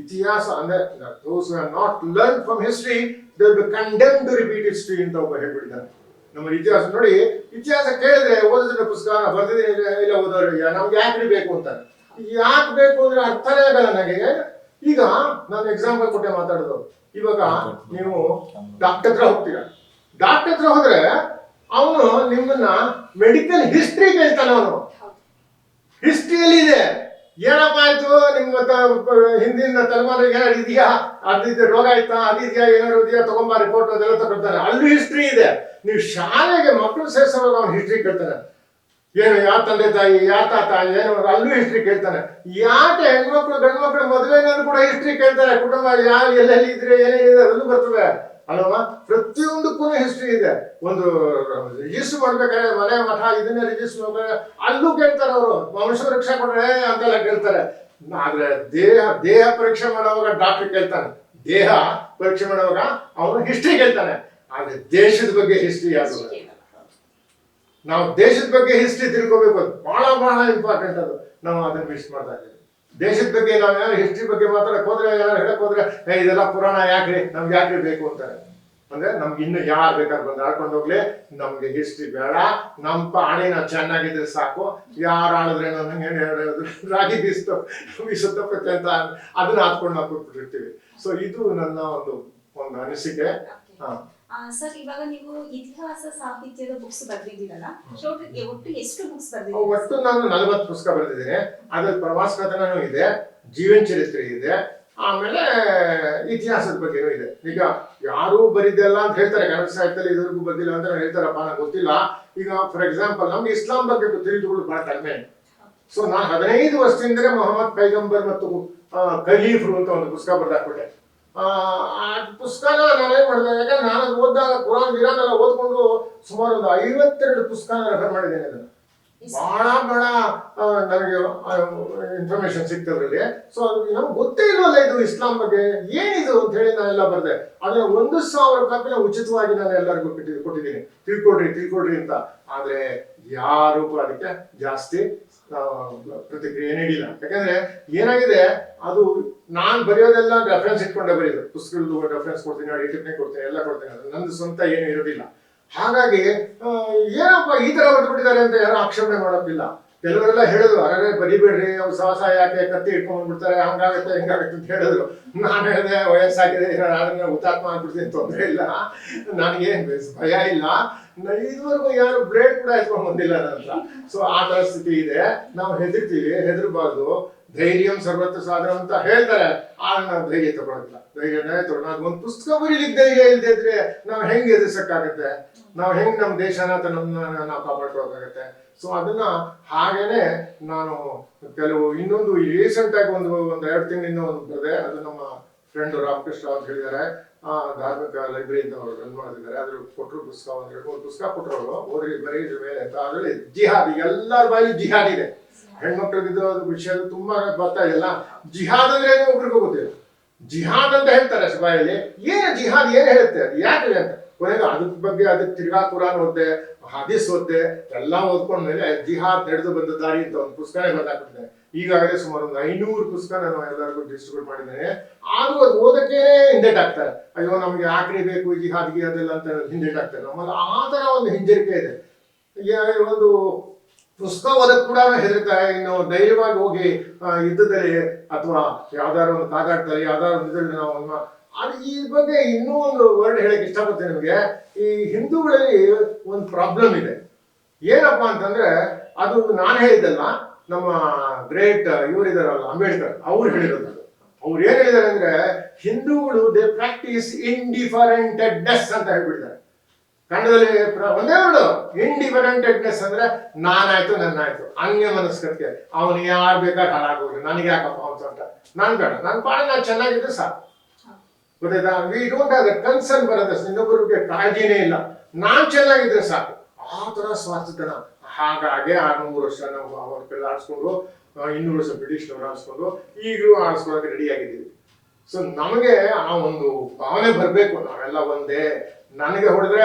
ಇತಿಹಾಸ ಅಂದ್ರೆ those not learn from history they be condemn to repeat history ಅಂತ ಒಬ್ಬ ಹೇಳ್ಬಿಟ್ಟಿದ್ದಾನೆ. ನಮ್ಮ ಇತಿಹಾಸ ನೋಡಿ, ಇತಿಹಾಸ ಕೇಳಿದ್ರೆ ಓದಿದ್ರೆ ಪುಸ್ತಕ ಬರ್ದಿದ್ದೀನಿ ಇಲ್ಲ ಓದೋರು ನಮ್ಗೆ ಯಾಕ್ರಿ ಬೇಕು ಅಂತ ಯಾಕೆ ಬೇಕು ಅಂದ್ರೆ ಅರ್ಥನೇ ಆಗಲ್ಲ ನನಗೆ. ಈಗ ನಾನು ಎಕ್ಸಾಂಪಲ್ ಕೊಟ್ಟೆ ಮಾತಾಡೋದು. ಇವಾಗ ನೀವು ಡಾಕ್ಟರ್ ಹತ್ರ ಹೋಗ್ತೀರಾ? ಡಾಕ್ಟರ್ ಹತ್ರ ಹೋದ್ರೆ ಅವನು ನಿಮ್ಮನ್ನ ಮೆಡಿಕಲ್ ಹಿಸ್ಟ್ರಿ ಕೇಳ್ತಾನೆ ಅವನು. ಹಿಸ್ಟ್ರಿಯಲ್ಲಿ ಇದೆ. ಏನಪ್ಪ ಆಯ್ತು? ನಿಮ್ಮ ಹಿಂದಿನ ತಲೆಮಾರಿಗೆ ಏನಾದ್ರು ಇದೆಯಾ? ಅದಿದ್ಯಾ ರೋಗ ಆಯ್ತಾ? ಅದಿದೆಯಾ ಏನಾದ್ರು ಇದೆಯಾ? ತಗೊಂಬ ರಿಪೋರ್ಟ್ ಅದೆಲ್ಲ ತಗೊಳ್ತಾನೆ ಅಲ್ಲೂ ಹಿಸ್ಟ್ರಿ ಇದೆ. ನೀವು ಶಾಲೆಗೆ ಮಕ್ಕಳು ಸೇರಿಸುವಾಗ ಅವ್ನು ಹಿಸ್ಟ್ರಿ ಕೇಳ್ತಾನೆ. ಏನು ಯಾವ ತಂದೆ ತಾಯಿ ಯಾವ ತಾತ, ಏನು ಅಲ್ಲೂ ಹಿಸ್ಟ್ರಿ ಕೇಳ್ತಾನೆ. ಯಾಕೆ ಹೆಣ್ಮಕ್ಳು ಗಂಡು ಮಕ್ಕಳು ಮದುವೆನಲ್ಲೂ ಕೂಡ ಹಿಸ್ಟ್ರಿ ಕೇಳ್ತಾರೆ. ಕುಟುಂಬ ಯಾವ ಎಲ್ಲೆಲ್ಲಿ ಇದ್ರೆ ಏನೇನಿದೆ ಅದಲ್ಲೂ ಬರ್ತದೆ. ಅಲ್ವಾ ಪ್ರತಿಯೊಂದಕ್ಕೂ ಹಿಸ್ಟ್ರಿ ಇದೆ. ಒಂದು ರಿಜಿಸ್ಟರ್ ಮಾಡ್ಬೇಕಾದ್ರೆ ಮನೆ ಮಠ ಇದನ್ನೇ ರಿಜಿಸ್ಟರ್ ಮಾಡ್ಬೇಕಾದ್ರೆ ಅಲ್ಲೂ ಕೇಳ್ತಾರೆ ಅವರು. ವಂಶ ಪರೀಕ್ಷೆ ಕೊಡ್ರೆ ಅಂತೆಲ್ಲ ಕೇಳ್ತಾರೆ. ಆದ್ರೆ ದೇಹ ದೇಹ ಪರೀಕ್ಷೆ ಮಾಡುವಾಗ ಡಾಕ್ಟರ್ ಕೇಳ್ತಾನೆ. ದೇಹ ಪರೀಕ್ಷೆ ಮಾಡುವಾಗ ಅವನು ಹಿಸ್ಟ್ರಿ ಕೇಳ್ತಾನೆ. ಆದ್ರೆ ದೇಶದ ಬಗ್ಗೆ ಹಿಸ್ಟ್ರಿ ಯಾವುದು? ನಾವು ದೇಶದ ಬಗ್ಗೆ ಹಿಸ್ಟ್ರಿ ತಿಳ್ಕೋಬೇಕು ಅದು ಬಹಳ ಬಹಳ ಇಂಪಾರ್ಟೆಂಟ್ ಅದು. ನಾವು ಅದನ್ನ ಮಿಸ್ ಮಾಡ್ತಾ ಇದ್ದೀವಿ. ದೇಶದ ಬಗ್ಗೆ ನಾವು ಏನಾದ್ರು ಹಿಸ್ಟ್ರಿ ಬಗ್ಗೆ ಮಾತಾಡಕ್ ಹೋದ್ರೆ ಏನಾದ್ರು ಹೇಳಕ್ ಹೋದ್ರೆ ಇದೆಲ್ಲ ಪುರಾಣ ಯಾಕ್ರಿ? ನಮ್ಗೆ ಯಾಕ್ರಿ ಬೇಕು ಅಂತಾರೆ. ಅಂದ್ರೆ ನಮ್ಗೆ ಇನ್ನು ಯಾರು ಬೇಕಾದ್ರೆ ಬಂದು ಆಡ್ಕೊಂಡು ಹೋಗ್ಲಿ. ನಮ್ಗೆ ಹಿಸ್ಟ್ರಿ ಬೇಡ. ನಮ್ಮ ಪಾಣಿ ನಾವು ಚೆನ್ನಾಗಿದ್ರೆ ಸಾಕು. ಯಾರು ಆಡಿದ್ರೆ ನಂಗೆ ಏನು ಹೇಳೋದು ರಾಗಿ ಬೀಸ್ತು. ಬೀಸುತ್ತಪ್ಪತ್ತೆ ಅಂತ ಅದನ್ನ ಹಾಕೊಂಡು ನಾವು ಕೊಟ್ಬಿಟ್ಟಿರ್ತೀವಿ. ಸೊ ಇದು ನನ್ನ ಒಂದು ಒಂದು ಅನಿಸಿಕೆ. ಹಾ. ಸರ್ ಇವಾಗ ನೀವು ಇತಿಹಾಸ ಸಾಹಿತ್ಯದ ಬುಕ್ಸ್ ಬರೆದಿದ್ದೀರಲ್ಲ ಒಟ್ಟು ಎಷ್ಟು ಬುಕ್ಸ್ ಬರೆದಿದ್ದೀರಿ? ಒಟ್ಟು ನಾನು ನಲವತ್ತು ಪುಸ್ತಕ ಬರೆದಿದ್ದೀನಿ. ಅದ್ರಲ್ಲಿ ಪ್ರವಾಸ ಕಥನೂ ಇದೆ ಜೀವನ ಚರಿತ್ರೆ ಇದೆ ಆಮೇಲೆ ಇತಿಹಾಸದ ಬಗ್ಗೆನೂ ಇದೆ. ಈಗ ಯಾರೂ ಬರಿದೆಲ್ಲ ಅಂತ ಹೇಳ್ತಾರೆ ಕನ್ನಡ ಸಾಹಿತ್ಯದಲ್ಲಿ ಇದುವರೆಗೂ ಬಂದಿಲ್ಲ ಅಂತ ಹೇಳ್ತಾರಪ್ಪ ನಂಗೆ ಗೊತ್ತಿಲ್ಲ. ಈಗ ಫಾರ್ ಎಕ್ಸಾಂಪಲ್ ನಮ್ಗೆ ಇಸ್ಲಾಂ ಬಗ್ಗೆ ತಿಳಿದುಕೊಳ್ಳೋದು ಬಹಳ ಕಡಿಮೆ. ಸೊ ನಾನು ಹದಿನೈದು ವರ್ಷದಿಂದಲೇ ಮೊಹಮ್ಮದ್ ಪೈಗಂಬರ್ ಮತ್ತು ಖಲೀಫ್ರು ಅಂತ ಒಂದು ಪುಸ್ತಕ ಬರೆದಾಕ್ಬಿಟ್ಟೆ. ಆ ಪುಸ್ತಕ ನಾನು ನಾನೇನ್ ಮಾಡಿದೆ ಯಾಕಂದ್ರೆ ನಾನು ಅದು ಓದಿದಾಗ ಕುರಾನ್ ಗಿರಾನ್ ಎಲ್ಲ ಓದ್ಕೊಂಡು ಸುಮಾರು ಒಂದು ಐವತ್ತೆರಡು ಪುಸ್ತಕ ರೆಫರ್ ಮಾಡಿದ್ದೇನೆ ಅದನ್ನು. ಬಹಳ ಬಹಳ ನನಗೆ ಇನ್ಫಾರ್ಮೇಶನ್ ಸಿಗ್ತದ್ರಲ್ಲಿ ಸೊ ನಮ್ಗೆ ಗೊತ್ತೇ ಇಲ್ವಲ್ಲ ಇದು ಇಸ್ಲಾಂ ಬಗ್ಗೆ? ಏನಿದು ಅಂತ ಹೇಳಿ ನಾನೆಲ್ಲ ಬರ್ದೆ. ಆದ್ರೆ ಒಂದು ಸಾವಿರ ಕಾಪಿನ ಉಚಿತವಾಗಿ ನಾನು ಎಲ್ಲರಿಗೂ ಕೊಟ್ಟಿದ್ದೀನಿ. ತಿಳ್ಕೊಡ್ರಿ ತಿಳ್ಕೊಡ್ರಿ ಅಂತ. ಆದ್ರೆ ಯಾರು ಕೂಡ ಅದಕ್ಕೆ ಜಾಸ್ತಿ ಪ್ರತಿಕ್ರಿಯೆ ನೀಡಿಲ್ಲ. ಯಾಕಂದ್ರೆ ಏನಾಗಿದೆ, ಅದು ನಾನು ಬರೆಯೋದೆಲ್ಲ ರೆಫರೆನ್ಸ್ ಇಟ್ಕೊಂಡೆ ಬರೆಯೋದು ಪುಸ್ತಕದ್ದು ರೆಫರೆನ್ಸ್ ಕೊಡ್ತೀನಿ ಟಿಪ್ಪಣಿ ಕೊಡ್ತೀನಿ, ಎಲ್ಲ ಕೊಡ್ತೀನಿ. ಅದು ನಂದು ಸ್ವಂತ ಏನು ಇರೋದಿಲ್ಲ. ಹಾಗಾಗಿ ಏನಪ್ಪ ಈ ತರ ಬಿಟ್ಟಿದ್ದಾರೆ ಅಂತ ಯಾರು ಆಕ್ಷೇಪಣೆ ಮಾಡೋದಿಲ್ಲ ಕೆಲವರೆಲ್ಲ ಹೇಳಿದ್ರು, ಅರೇ, ಬರಿಬೇಡ್ರಿ, ಅವ್ರು ಸಾಹಸ ಯಾಕೆ ಕತ್ತಿ ಇಟ್ಕೊಂಡ್ಬಿಡ್ತಾರೆ ಹಂಗಾಗುತ್ತೆ, ಹಂಗಾಗತ್ತೆ ಅಂತ ಹೇಳಿದ್ರು. ನಾನು ಹೇಳಿದೆ, ವಯಸ್ಸಾಗಿದೆ ಹುತಾತ್ಮ ಆಗ್ಬಿಡ್ತೀನಿ, ತೊಂದರೆ ಇಲ್ಲ. ನನಗೇನು ಭಯ ಇಲ್ಲ. ಇದುವರೆಗೂ ಯಾರು ಬ್ಲೇಡ್ ಕೂಡ ಎತ್ಕೊಂಡ್ ಬಂದಿಲ್ಲ ಅಂತ. ಸೊ ಆ ತರ ಸ್ಥಿತಿ ಇದೆ. ನಾವು ಹೆದರ್ತೀವಿ, ಹೆದರ್ಬಾರ್ದು. ಧೈರ್ಯಂ ಸರ್ವತ್ರ ಸಾಧನ ಅಂತ ಹೇಳ್ತಾರೆ. ಆದ್ರೆ ನಾವು ಧೈರ್ಯ ತಗೊಳಲ್ಲ ಧೈರ್ಯ ತಗೊಳ ಒಂದು ಪುಸ್ತಕ ಬರೀಲಿಕ್ಕೆ ಧೈರ್ಯ ಇಲ್ಲದೆ ಇದ್ರೆ ನಾವು ಹೆಂಗ್ ಎದುರಿಸಕ್ಕಾಗತ್ತೆ ನಾವು ಹೆಂಗ್ ನಮ್ಮ ದೇಶನ ಅಥವಾ ನಮ್ಮನ್ನ ನಾವು ಕಾಪಾಡ್ಕೊಳಕ್ಕಾಗತ್ತೆ? ಸೊ ಅದನ್ನ ಹಾಗೇನೆ ನಾನು ಕೆಲವು ಇನ್ನೊಂದು ರೀಸೆಂಟ್ ಆಗಿ ಒಂದು ಒಂದು ಎರಡು ತಿಂಗಳಿಂದ ಒಂದು ಅದು ನಮ್ಮ ಫ್ರೆಂಡ್ ರಾಮಕೃಷ್ಣ ಅಂತ ಹೇಳಿದ್ದಾರೆ. ಆ ಧಾರ್ಮಿಕ ಲೈಬ್ರರಿ ಅಂತ ಅವರು ರನ್ ಮಾಡ್ತಿದ್ದಾರೆ. ಅದ್ರ ಕೊಟ್ಟರು ಪುಸ್ತಕ ಒಂದ್ ಎರಡು ಮೂರು ಪುಸ್ತಕ ಕೊಟ್ಟರು ಅವರು. ಓದ್ರಿ ಬರೀ ಮೇಲೆ ಅಂತ ಅದರಲ್ಲಿ ಜಿಹಾದ್, ಈಗ ಎಲ್ಲರ ಬಾಯಿ ಜಿಹಾದ್ ಇದೆ. ಹೆಣ್ಮಕ್ಳಿಗಿದ್ದು ವಿಷಯ ತುಂಬಾ ಬರ್ತಾ ಇದೆಯಲ್ಲ ಜಿಹಾದ್ ಅಂದ್ರೆ ಏನು ಒಬ್ರಿಗೂ ಗೊತ್ತಿಲ್ಲ. ಜಿಹಾದ್ ಅಂತ ಹೇಳ್ತಾರೆ ಬಾಯಲ್ಲಿ. ಏನು ಜಿಹಾದ್ ಏನು ಹೇಳುತ್ತೆ, ಅದು ಯಾಕೆ ಅಂತ. ಕೊನೆಗೆ ಅದ್ರ ಬಗ್ಗೆ ಅದಕ್ಕೆ ತಿರ್ಗಾ ಕುರಾನ್ ಓದ್ದೆ, ಹದೀಸ್ ಓದ್ದೆ, ಎಲ್ಲ ಓದ್ಕೊಂಡ್ಮೇಲೆ ಜಿಹಾದ್ ನಡೆದು ಬಂದ ದಾರಿ ಅಂತ ಒಂದು ಪುಸ್ತಕನೇ ಬಂದಾಕ್ಬಿಟ್ಟಿದ್ದೇನೆ ಈಗಾಗಲೇ ಸುಮಾರು ಒಂದು ಐನೂರು ಪುಸ್ತಕ ನಾನು ಎಲ್ಲರಿಗೂ ಡಿಸ್ಟ್ರಿಬ್ಯೂಟ್ ಮಾಡಿದ್ದೇನೆ. ಆದ್ರೂ ಅದು ಓದಕ್ಕೆ ಹಿಂದೇಟ್ ಆಗ್ತಾರೆ ಅಯ್ಯೋ, ನಮಗೆ ಆಕ್ರಿ ಬೇಕು ಈಗ ಹಾದಿಗೆ ಅದೆಲ್ಲ ಅಂತ ಹಿಂದೇಟ್ ಆಗ್ತಾರೆ ನಮ್ಮಲ್ಲಿ ಆ ಥರ ಒಂದು ಹಿಂಜರಿಕೆ ಇದೆ. ಈಗ ಒಂದು ಪುಸ್ತಕ ಓದಕ್ ಕೂಡ ಹೆದರ್ತಾರೆ. ಇನ್ನು ಧೈರ್ಯವಾಗಿ ಹೋಗಿ ಇದ್ದದಲ್ಲಿ ಅಥವಾ ಯಾವ್ದಾದ್ರು ಒಂದು ಕಾದಾಡ್ತಾರೆ ಯಾವ್ದಾದ್ರು ಒಂದು ನಾವು ಅದು ಈ ಬಗ್ಗೆ ಇನ್ನೂ ಒಂದು ವರ್ಡ್ ಹೇಳಕ್ ಇಷ್ಟಪಡ್ತೇನೆ ನಿಮಗೆ. ಈ ಹಿಂದೂಗಳಲ್ಲಿ ಒಂದು ಪ್ರಾಬ್ಲಮ್ ಇದೆ. ಏನಪ್ಪಾ ಅಂತಂದ್ರೆ, ಅದು ನಾನು ಹೇಳಿದ್ದಲ್ಲ ನಮ್ಮ ಗ್ರೇಟ್ ಇವರಿದಾರಲ್ಲ ಅಂಬೇಡ್ಕರ್, ಅವ್ರು ಹೇಳಿರೋದು. ಅವ್ರು ಏನ್ ಹೇಳಿದಾರೆ ಅಂದ್ರೆ, ಹಿಂದೂಗಳು ದೇ ಪ್ರಾಕ್ಟೀಸ್ ಇಂಡಿಫರೆಂಟೆಡ್ನೆಸ್ ಅಂತ ಹೇಳ್ಬಿಡ್ತಾರೆ ಕನ್ನಡದಲ್ಲಿ ಒಂದೇ ಒಂದು ಇಂಡಿಫರೆಂಟೆಡ್ನೆಸ್ ಅಂದ್ರೆ, ನಾನಾಯ್ತು, ನನ್ನಾಯ್ತು ಅನ್ಯ ಮನಸ್ಕತೆ ಅವನಿಗೆ ಯಾರು ಬೇಕಾದ್ರೆ ಹಾಳಾಗೋಗ್ಲಿ ನನಗೆ ಯಾಕಪ್ಪ ಅಂತ ನಾನ್ ಬೇಡ ನನ್ನ ಪಾಡ ನಾನು ಚೆನ್ನಾಗಿದ್ರೆ ಸಾಕು. ಗೊತ್ತಾಯ್ತಾ? ವಿ ಡೋಂಟ್ ಹ್ಯಾವ್ ಕನ್ಸರ್ನ್ ಬರೋದ ಇನ್ನೊಬ್ಬರಿಗೆ ಕಾಳಜಿನೇ ಇಲ್ಲ. ನಾನ್ ಚೆನ್ನಾಗಿದ್ರೆ ಸಾಕು. ಆ ತರ ಸ್ವಾರ್ಥತನ. ಹಾಗಾಗಿ ಆರ್ನೂರು ವರ್ಷ ನಾವು ಅವ್ರ ಕಡೆ ಆಡಿಸ್ಕೊಂಡು ಇನ್ನೂರು ವರ್ಷ ಬ್ರಿಟಿಷ್ನವ್ರು ಆಡಿಸ್ಕೊಂಡು ಈಗಲೂ ಆಡಿಸ್ಕೊಳಕ್ಕೆ ರೆಡಿ ಆಗಿದ್ದೀವಿ. ಸೊ ನಮಗೆ ಆ ಒಂದು ಭಾವನೆ ಬರಬೇಕು, ನಾವೆಲ್ಲ ಒಂದೇ. ನನಗೆ ಹೊಡೆದ್ರೆ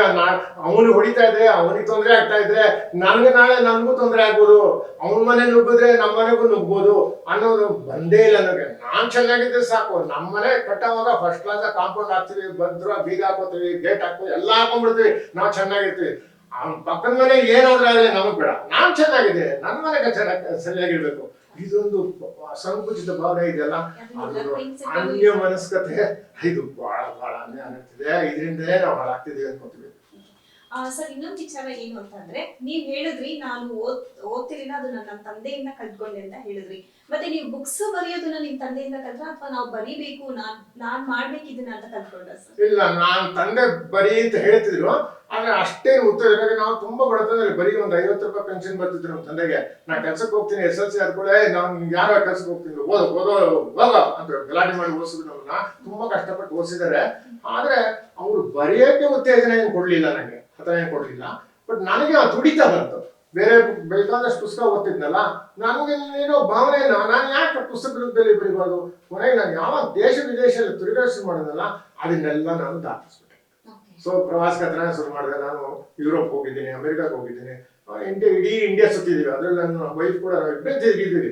ಅವನು ಹೊಡಿತಾ ಇದ್ರೆ, ಅವನಿಗೆ ತೊಂದರೆ ಆಗ್ತಾ ಇದ್ರೆ, ನನಗೆ ನಾಳೆ ನನಗೂ ತೊಂದರೆ ಆಗ್ಬೋದು. ಅವನ ಮನೆ ನುಗ್ಗಿದ್ರೆ ನಮ್ಮ ಮನೆಗೂ ನುಗ್ಬೋದು ಅನ್ನೋದು ಬಂದೇ ಇಲ್ಲ ನನಗೆ. ನಾನ್ ಚೆನ್ನಾಗಿದ್ರೆ ಸಾಕು. ನಮ್ಮ ಮನೆ ಕಟ್ಟೋವಾಗ ಫಸ್ಟ್ ಕ್ಲಾಸ್ ಕಾಂಪೌಂಡ್ ಹಾಕ್ತೀವಿ, ಬಂದ್ರೆ ಬೀಗ ಹಾಕೋತೀವಿ ಗೇಟ್ ಹಾಕ್ತೀವಿ ಎಲ್ಲ ಹಾಕೊಂಡ್ಬಿಡ್ತೀವಿ ನಾವು ಚೆನ್ನಾಗಿರ್ತೀವಿ. ಅವ್ನ ಪಕ್ಕದ ಮನೆ ಏನಾದ್ರೂ ಆಗಲಿ ನಮಗ್ ಬೇಡ ನಾನ್ ಚೆನ್ನಾಗಿದೆ ನನ್ನ ಮನೆಗೆ ಚೆನ್ನಾಗಿ ಸರಿಯಾಗಿರ್ಬೇಕು ಇದೊಂದು ಸಂಕುಚಿತ ಭಾವನೆ ಇದೆಯಲ್ಲ ಅದು ಅನ್ಯ ಮನಸ್ಕತೆ ಇದು ಬಹಳ ಬಹಳ ಅನ್ಯ ಅನ್ನಿಸ್ತಿದೆ ಇದರಿಂದಲೇ ನಾವು ಹಾಳಾಗ್ತಿದ್ದೀವಿ ಅನ್ಕೋತೀವಿ ಸರ್ ಇನ್ನೊಂದು ವಿಚಾರ ಏನು ಅಂತಂದ್ರೆ ನೀವ್ ಹೇಳಿದ್ರಿ, ನಾನು ಓದ್, ಓದ್ತಿರ್ಲಿಲ್ಲ, ಅದು ನನ್ನ ತಂದೆಯಿಂದ ಕಲ್ತ್ಕೊಂಡೆ ಅಂತ ಹೇಳಿದ್ರಿ. ಮತ್ತೆ ನೀವು ಬುಕ್ಸ್ ಬರೆಯೋದನ್ನ ನಿಮ್ ತಂದೆಯಿಂದ ಕಲ್ತ್ರ, ಅಥವಾ ನಾವು ಬರಿಬೇಕು, ನಾನ್ ನಾನ್ ಮಾಡ್ಬೇಕು ಇದನ್ನ ಅಂತ ಕಲ್ತ್ಕೊಂಡ ಸರ್ ಇಲ್ಲ, ನಾನ್ ತಂದೆ ಬರಿ ಅಂತ ಹೇಳ್ತಿದ್ರು, ಆದ್ರೆ ಅಷ್ಟೇನು ಉತ್ತರ ಇಲ್ಲ. ನಾವು ತುಂಬಾ ಬಡತನದಲ್ಲಿ ಬರೀ ಒಂದು ಐವತ್ತು ರೂಪಾಯಿ ಪೆನ್ಷನ್ ಬರ್ತಿದ್ರು ನಮ್ ತಂದೆಗೆ. ನಾ ಕೆಲ್ಸಕ್ಕೆ ಹೋಗ್ತೀನಿ ಎಸ್ ಎಲ್ ಸಿ ಆದ್ಕೊಳ್ಳೆ ನಾನು ಯಾರೋ ಕೆಲ್ಸಕ್ಕೆ ಹೋಗ್ತೀನಿ ಓದೋ ಓದೋ ಹೋಗ ಅಂತ ಗಲಾಟೆ ಮಾಡಿ ಓದಿಸಿದ್ರು ನಮ್ಮನ್ನ. ತುಂಬಾ ಕಷ್ಟಪಟ್ಟು ಓದಿಸಿದ್ದಾರೆ. ಆದ್ರೆ ಅವ್ರು ಬರೆಯೋಕೆ ಉತ್ತೇಜನ ಏನು ಕೊಡ್ಲಿಲ್ಲ ನನಗೆ ಹತ್ರ ಏನು ಕೊಡ್ಲಿಲ್ಲ. ಬಟ್ ನನಗೆ ಆ ತುಡಿತ ಬಂತು. ಬೇರೆ ಬೇಕಾದಷ್ಟು ಪುಸ್ತಕ ಓದ್ತಿದ್ನಲ್ಲ ನನಗೆ ಏನೋ ಭಾವನೆ ಇಲ್ಲ. ನಾನು ಯಾಕೆ ಪುಸ್ತಕದಲ್ಲಿ ಬಿಡಬಾರ್ದು ಕೊನೆಗೆ ನಾನು ಯಾವ ದೇಶ ವಿದೇಶದಲ್ಲಿ ತಿರುಗಾಡಿಸಿ ಮಾಡಿದ್ನಲ್ಲ ಅದನ್ನೆಲ್ಲ ನಾನು ದಾಖಲಿಸ್ಬಿಟ್ಟೆ ಸೊ ಪ್ರವಾಸ ಕಥನ ಶುರು ಮಾಡಿದೆ. ನಾನು ಯುರೋಪ್ ಹೋಗಿದ್ದೀನಿ ಅಮೆರಿಕಾಗೆ ಹೋಗಿದ್ದೀನಿ. ಇಂಡಿಯಾ ಇಡೀ ಇಂಡಿಯಾ ಸುತ್ತಿದ್ದೀವಿ. ಅದ್ರಲ್ಲಿ ನನ್ನ ವೈಫ್ ಕೂಡ ಇಬ್ಬರು ತಿರುಗಿದ್ದೀವಿ.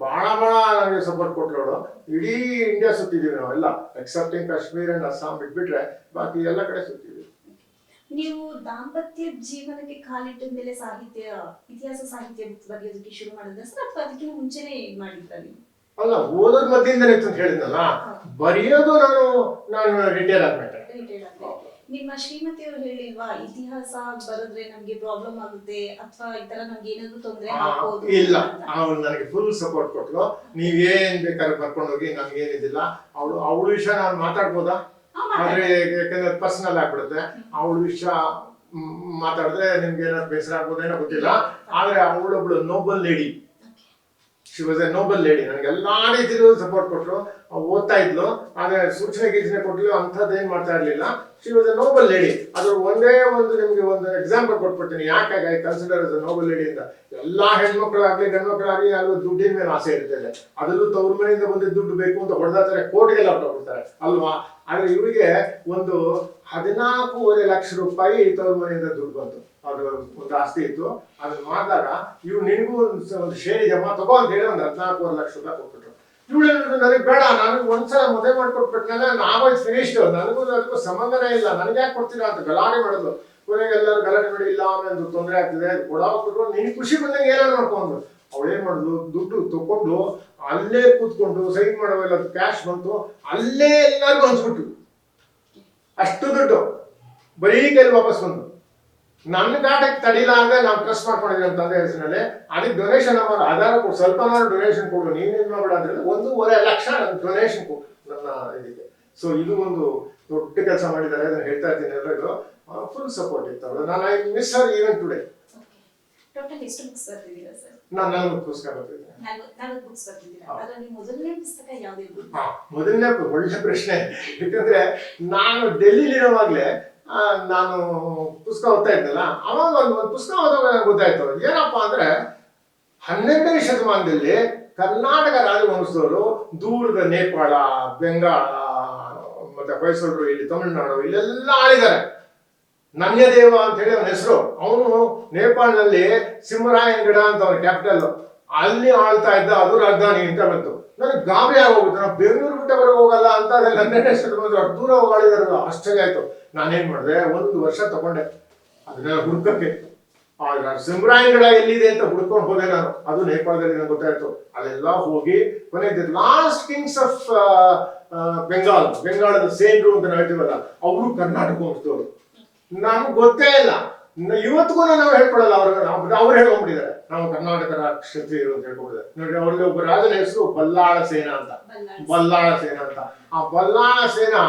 ಬಹಳ ಬಹಳ ನನಗೆ ಸಪೋರ್ಟ್ ಕೊಟ್ಟರು ಇಡೀ ಇಂಡಿಯಾ ಸುತ್ತಿದ್ದೀವಿ ನಾವೆಲ್ಲ. ಎಕ್ಸೆಪ್ಟಿಂಗ್ ಕಾಶ್ಮೀರ್ ಅಂಡ್ ಅಸ್ಸಾಂ ಬಿಟ್ಬಿಟ್ರೆ ಬಾಕಿ ಎಲ್ಲ ಕಡೆ ಸುತ್ತಿದ್ದೀವಿ. ನೀವು ದಾಂಪತ್ಯ ಜೀವನಕ್ಕೆ ಕಾಲಿಟ್ಟ ಮೇಲೆ ಸಾಹಿತ್ಯ ಇತಿಹಾಸ ಸಾಹಿತ್ಯ ಬರೆಯೋದಕ್ಕೆ ಶುರು ಮಾಡಿದ್ರೆ ಸರ್? ಅಥವಾ ಅದಕ್ಕಿಂತ ಮುಂಚೆನೆ ಮಾಡಿದ್ರ ನೀವು? ಅಲ್ಲ ಓದೋದ್ ಮಧ್ಯದಿಂದನೇ ಅಂತ ಹೇಳಿದ್ನಲ್ಲ? ಬರೆಯೋದು ನಾನು ನಾನು ರಿಟೈರ್ ಆದ್ಮೇಲೆ. ಆದ್ಮೇಲೆ. ನಿಮ್ಮ ಶ್ರೀಮತಿಯವರು ಹೇಳಿಲ್ವಾ ಇತಿಹಾಸ ಬರೆದ್ರೆ ನಮ್ಗೆ ಪ್ರಾಬ್ಲಮ್ ಆಗುತ್ತೆ ಅಥವಾ ಈ ತರ ನಮ್ಗೆ ಏನಾದ್ರು ತೊಂದರೆ ಆಗ್ಬೋದು ಇಲ್ಲ. ಅವಳು ನನಗೆ ಫುಲ್ ಸಪೋರ್ಟ್ ಕೊಟ್ಲು. ನೀವೇನ್ ಬೇಕಾದ್ರೆ ಬರ್ಕೊಂಡೋಗಿ ನಮ್ಗೆ ಏನಿದಿಲ್ಲ. ಅವಳು ಅವಳು ವಿಷಯ ನಾನು ಮಾತಾಡ್ಬೋದಾ. ಆದ್ರೆ ಯಾಕಂದ್ರೆ ಪರ್ಸನಲ್ ಆಗ್ಬಿಡುತ್ತೆ. ಅವಳ ವಿಷಯ ಮಾತಾಡಿದ್ರೆ ನಿಮ್ಗೆ ಏನಾದ್ರು ಬೇಸರ ಆಗ್ಬೋದೇನೋ ಗೊತ್ತಿಲ್ಲ. ಆದ್ರೆ ಅವಳೊಬ್ಳು noble lady. She was a noble lady ನನಗೆ ಎಲ್ಲಾ ರೀತಿಲೂ ಸಪೋರ್ಟ್ ಕೊಟ್ರು. ಓದ್ತಾ ಇದ್ಲು. ಆದ್ರೆ ಸೂಚನೆ ಗೀಚನೆ ಕೊಟ್ಲು. ಅಂಥದ್ದು ಏನ್ ಮಾಡ್ತಾ ಇರ್ಲಿಲ್ಲ. She was a noble lady ಅದ್ರ ಒಂದೇ ಒಂದು ನಿಮ್ಗೆ ಒಂದು ಎಕ್ಸಾಂಪಲ್ ಕೊಟ್ಬಿಡ್ತೀನಿ. ಯಾಕೆ I consider as noble lady ಅಂತ. ಎಲ್ಲಾ ಹೆಣ್ಮಕ್ಳಾಗ್ಲಿ ಗಂಡ್ಮಕ್ಳಾಗ್ಲಿ ಯಾರು ದುಡ್ಡಿನ ಮೇಲೆ ಆಸೆ ಇರ್ತದೆ ಅದರಲ್ಲೂ ತವ್ರ ಮನೆಯಿಂದ ಬಂದಿದ್ದ ದುಡ್ಡು ಬೇಕು ಅಂತ ಹೊಡೆದಾತಾರೆ ಕೋಟಿಗೆಲ್ಲ ಹೊರಟೋಗ್ಬಿಡ್ತಾರೆ ಅಲ್ವಾ? ಆದ್ರೆ ಇವರಿಗೆ ಒಂದು ಹದಿನಾಲ್ಕೂವರೆ ಲಕ್ಷ ರೂಪಾಯಿ ಇತರ ಮನೆಯಿಂದ ದುಡ್ಡು ಬಂತು. ಅದು ಒಂದು ಆಸ್ತಿ ಇತ್ತು. ಅದನ್ನ ಮಾಡಿದಾಗ ಇವ್ ನಿನಗೂ ಒಂದು ಶೇರಿ ಜಮಾ ತಗೋ ಅಂತ ಹೇಳಿ ಒಂದು ಹದಿನಾಲ್ಕೂವರೆ ಲಕ್ಷ ರೂಪಾಯಿ ಕೊಟ್ಬಿಟ್ರು. ಇವಳು ನನಗೆ ಬೇಡ, ನನಗೆ ಒಂದ್ಸಲ ಮದುವೆ ಮಾಡ್ಕೊಟ್ಬಿಟ್ಮೇಲೆ ನಾವು ಫಿನಿಶ್ಡ್ ನನಗೂ ಅದಕ್ಕೂ ಸಂಬಂಧನೇ ಇಲ್ಲ. ನನಗೆ ಯಾಕೆ ಕೊಡ್ತೀರಾ ಅಂತ ಗಲಾಟೆ ಮಾಡೋದು ಕೊನೆಗೆ ಎಲ್ಲರೂ ಗಲಾಟೆ ಮಾಡಿ, ಇಲ್ಲ ತೊಂದರೆ ಆಗ್ತಿದೆ ಕೊಡೋಗ್ಬಿಟ್ರು ನೀನು ಖುಷಿ ಬಂದಂಗೆ ಏನಾದ್ರು ಮಾಡ್ಕೊಂಡು ಅವಳೇನ್ ಮಾಡುದು ದುಡ್ಡು ತಕೊಂಡು ಅಲ್ಲೇ ಕೂತ್ಕೊಂಡು ಸೈನ್ ಮಾಡೋವೆಲ್ಲ ಕ್ಯಾಶ್ ಬಂತು, ಅಲ್ಲೇ ಎಲ್ಲರಿಗೂ ಹಂಚ್ಬಿಟ್ಟು ಅಷ್ಟು ದುಡ್ಡು. ಬರೀ ಕೈಲಿ ವಾಪಸ್ ಬಂದು ನನ್ನ ಕಾಟಕ್ಕೆ ತಡಿಲ್ಲ ಅಂದ್ರೆ ನಾವು ಟ್ರಸ್ಟ್ ಮಾಡ್ಕೊಂಡಿದ್ದೀವಿ ಅಂತ ಅದೇ ಹೆಸರಿನಲ್ಲಿ. ಅದಕ್ಕೆ ಡೊನೇಷನ್ ಅಮೌಂಟ್ ಆಧಾರ ಕೊಡು ಸ್ವಲ್ಪ ಡೊನೇಷನ್ ಕೊಡು ನೀನೇನು ಮಾಡ್ಬೇಡ ಅಂದ್ರೆ ಒಂದೂವರೆ ಲಕ್ಷ ಡೊನೇಷನ್ ಕೊಡು ನನ್ನ ಇದಕ್ಕೆ. ಸೊ ಇದು ಒಂದು ದೊಡ್ಡ ಕೆಲಸ ಮಾಡಿದ್ದಾರೆ ಅದನ್ನ ಹೇಳ್ತಾ ಇದ್ದೀನಿ ಎಲ್ಲರಿಗೂ. ಫುಲ್ ಸಪೋರ್ಟ್ ಇತ್ತು. ನಾನು I miss sir even today. Total ಎಷ್ಟು ಬುಕ್ಸ್ ಬರ್ತಿದ್ದೀರಾ ನಾನು ಪುಸ್ತಕ ಮೊದಲನೇ ಒಳ್ಳೆ ಪ್ರಶ್ನೆ. ಯಾಕಂದ್ರೆ ನಾನು ಡೆಲ್ಲಿಲಿರುವಾಗಲೇ ನಾನು ಪುಸ್ತಕ ಓದ್ತಾ ಇದ್ದಲ್ಲ ಅವಾಗ ಒಂದು ಒಂದು ಪುಸ್ತಕ ಓದುವಾಗ ನನಗೆ ಗೊತ್ತಾಯ್ತು. ಏನಪ್ಪಾ ಅಂದ್ರೆ ಹನ್ನೆರಡನೇ ಶತಮಾನದಲ್ಲಿ ಕರ್ನಾಟಕ ರಾಜವಂಶದವರು ದೂರದ ನೇಪಾಳ ಬೆಂಗಾಳ ಮತ್ತೆ ಹೊಯ್ಸಳರು ಇಲ್ಲಿ ತಮಿಳುನಾಡು ಇಲ್ಲೆಲ್ಲ ಆಳಿದ್ದಾರೆ. ನನ್ಯದೇವ ಅಂತ ಹೇಳಿ ಅವನ ಹೆಸರು. ಅವನು ನೇಪಾಳದಲ್ಲಿ ಸಿಂಹರಾಯನಗಡ ಅಂತ ಅವನ ಕ್ಯಾಪಿಟಲ್ ಅಲ್ಲಿ ಆಳ್ತಾ ಇದ್ದ ಅದು ರಾಜಧಾನಿ ಅಂತ ಬಂತು. ನನಗೆ ಗಾಬರಿ ಆಗೋಗುತ್ತೆ. ನಾವು ಬೆಂಗಳೂರು ಬಿಟ್ಟವರೆಗೆ ಹೋಗಲ್ಲ ಅಂತ ನನ್ನ ಹೆಸರು ಬಂದ್ರು ಅಷ್ಟು ದೂರ ಹೋಗಾಳಿದಾರೆ ಅಷ್ಟೇ ಆಯ್ತು. ನಾನೇನ್ ಮಾಡಿದೆ? ಒಂದು ವರ್ಷ ತಗೊಂಡೆ. ಅದನ್ನ ಹುಡುಕಕ್ಕೆ. ಗಿಡ ಎಲ್ಲಿದೆ ಅಂತ ಹುಡ್ಕೊಂಡು ಹೋದೆ ನಾನು. ಅದು ನೇಪಾಳದಲ್ಲಿ ನನಗೆ ಗೊತ್ತಾಯ್ತು. ಅಲ್ಲೆಲ್ಲ ಹೋಗಿ ಕೊನೆಗೆ ಲಾಸ್ಟ್ ಕಿಂಗ್ಸ್ ಆಫ್ ಬೆಂಗಾಲ್ ಬೆಂಗಾಳದ ಸೇನ್ರು ಅಂತ ನಾವು ಹೇಳ್ತೀವಲ್ಲ, ಅವರು ಕರ್ನಾಟಕ ವಂಶದವರು ನಮ್ಗೆ ಗೊತ್ತೇ ಇಲ್ಲ. ಇವತ್ತಿಗೂ ನಾವು ಹೇಳ್ಕೊಡಲ್ಲ ಅವ್ರ ಅವ್ರು ಹೇಳ್ಕೊಂಡ್ಬಿಟ್ಟಿದ್ದಾರೆ ನಾವು ಕರ್ನಾಟಕ ಕ್ಷತ್ರಿಯರು ಅಂತ ಹೇಳ್ಕೊಂಡಿದ್ದಾರೆ ನೋಡಿ ಅವ್ರಿಗೆ ಒಬ್ಬ ರಾಜನ ಹೆಸರು ಬಲ್ಲಾಳ ಸೇನಾ ಅಂತ. ಬಲ್ಲಾಳ ಸೇನಾ ಅಂತ. ಆ ಬಲ್ಲಾಳ ಸೇನಾ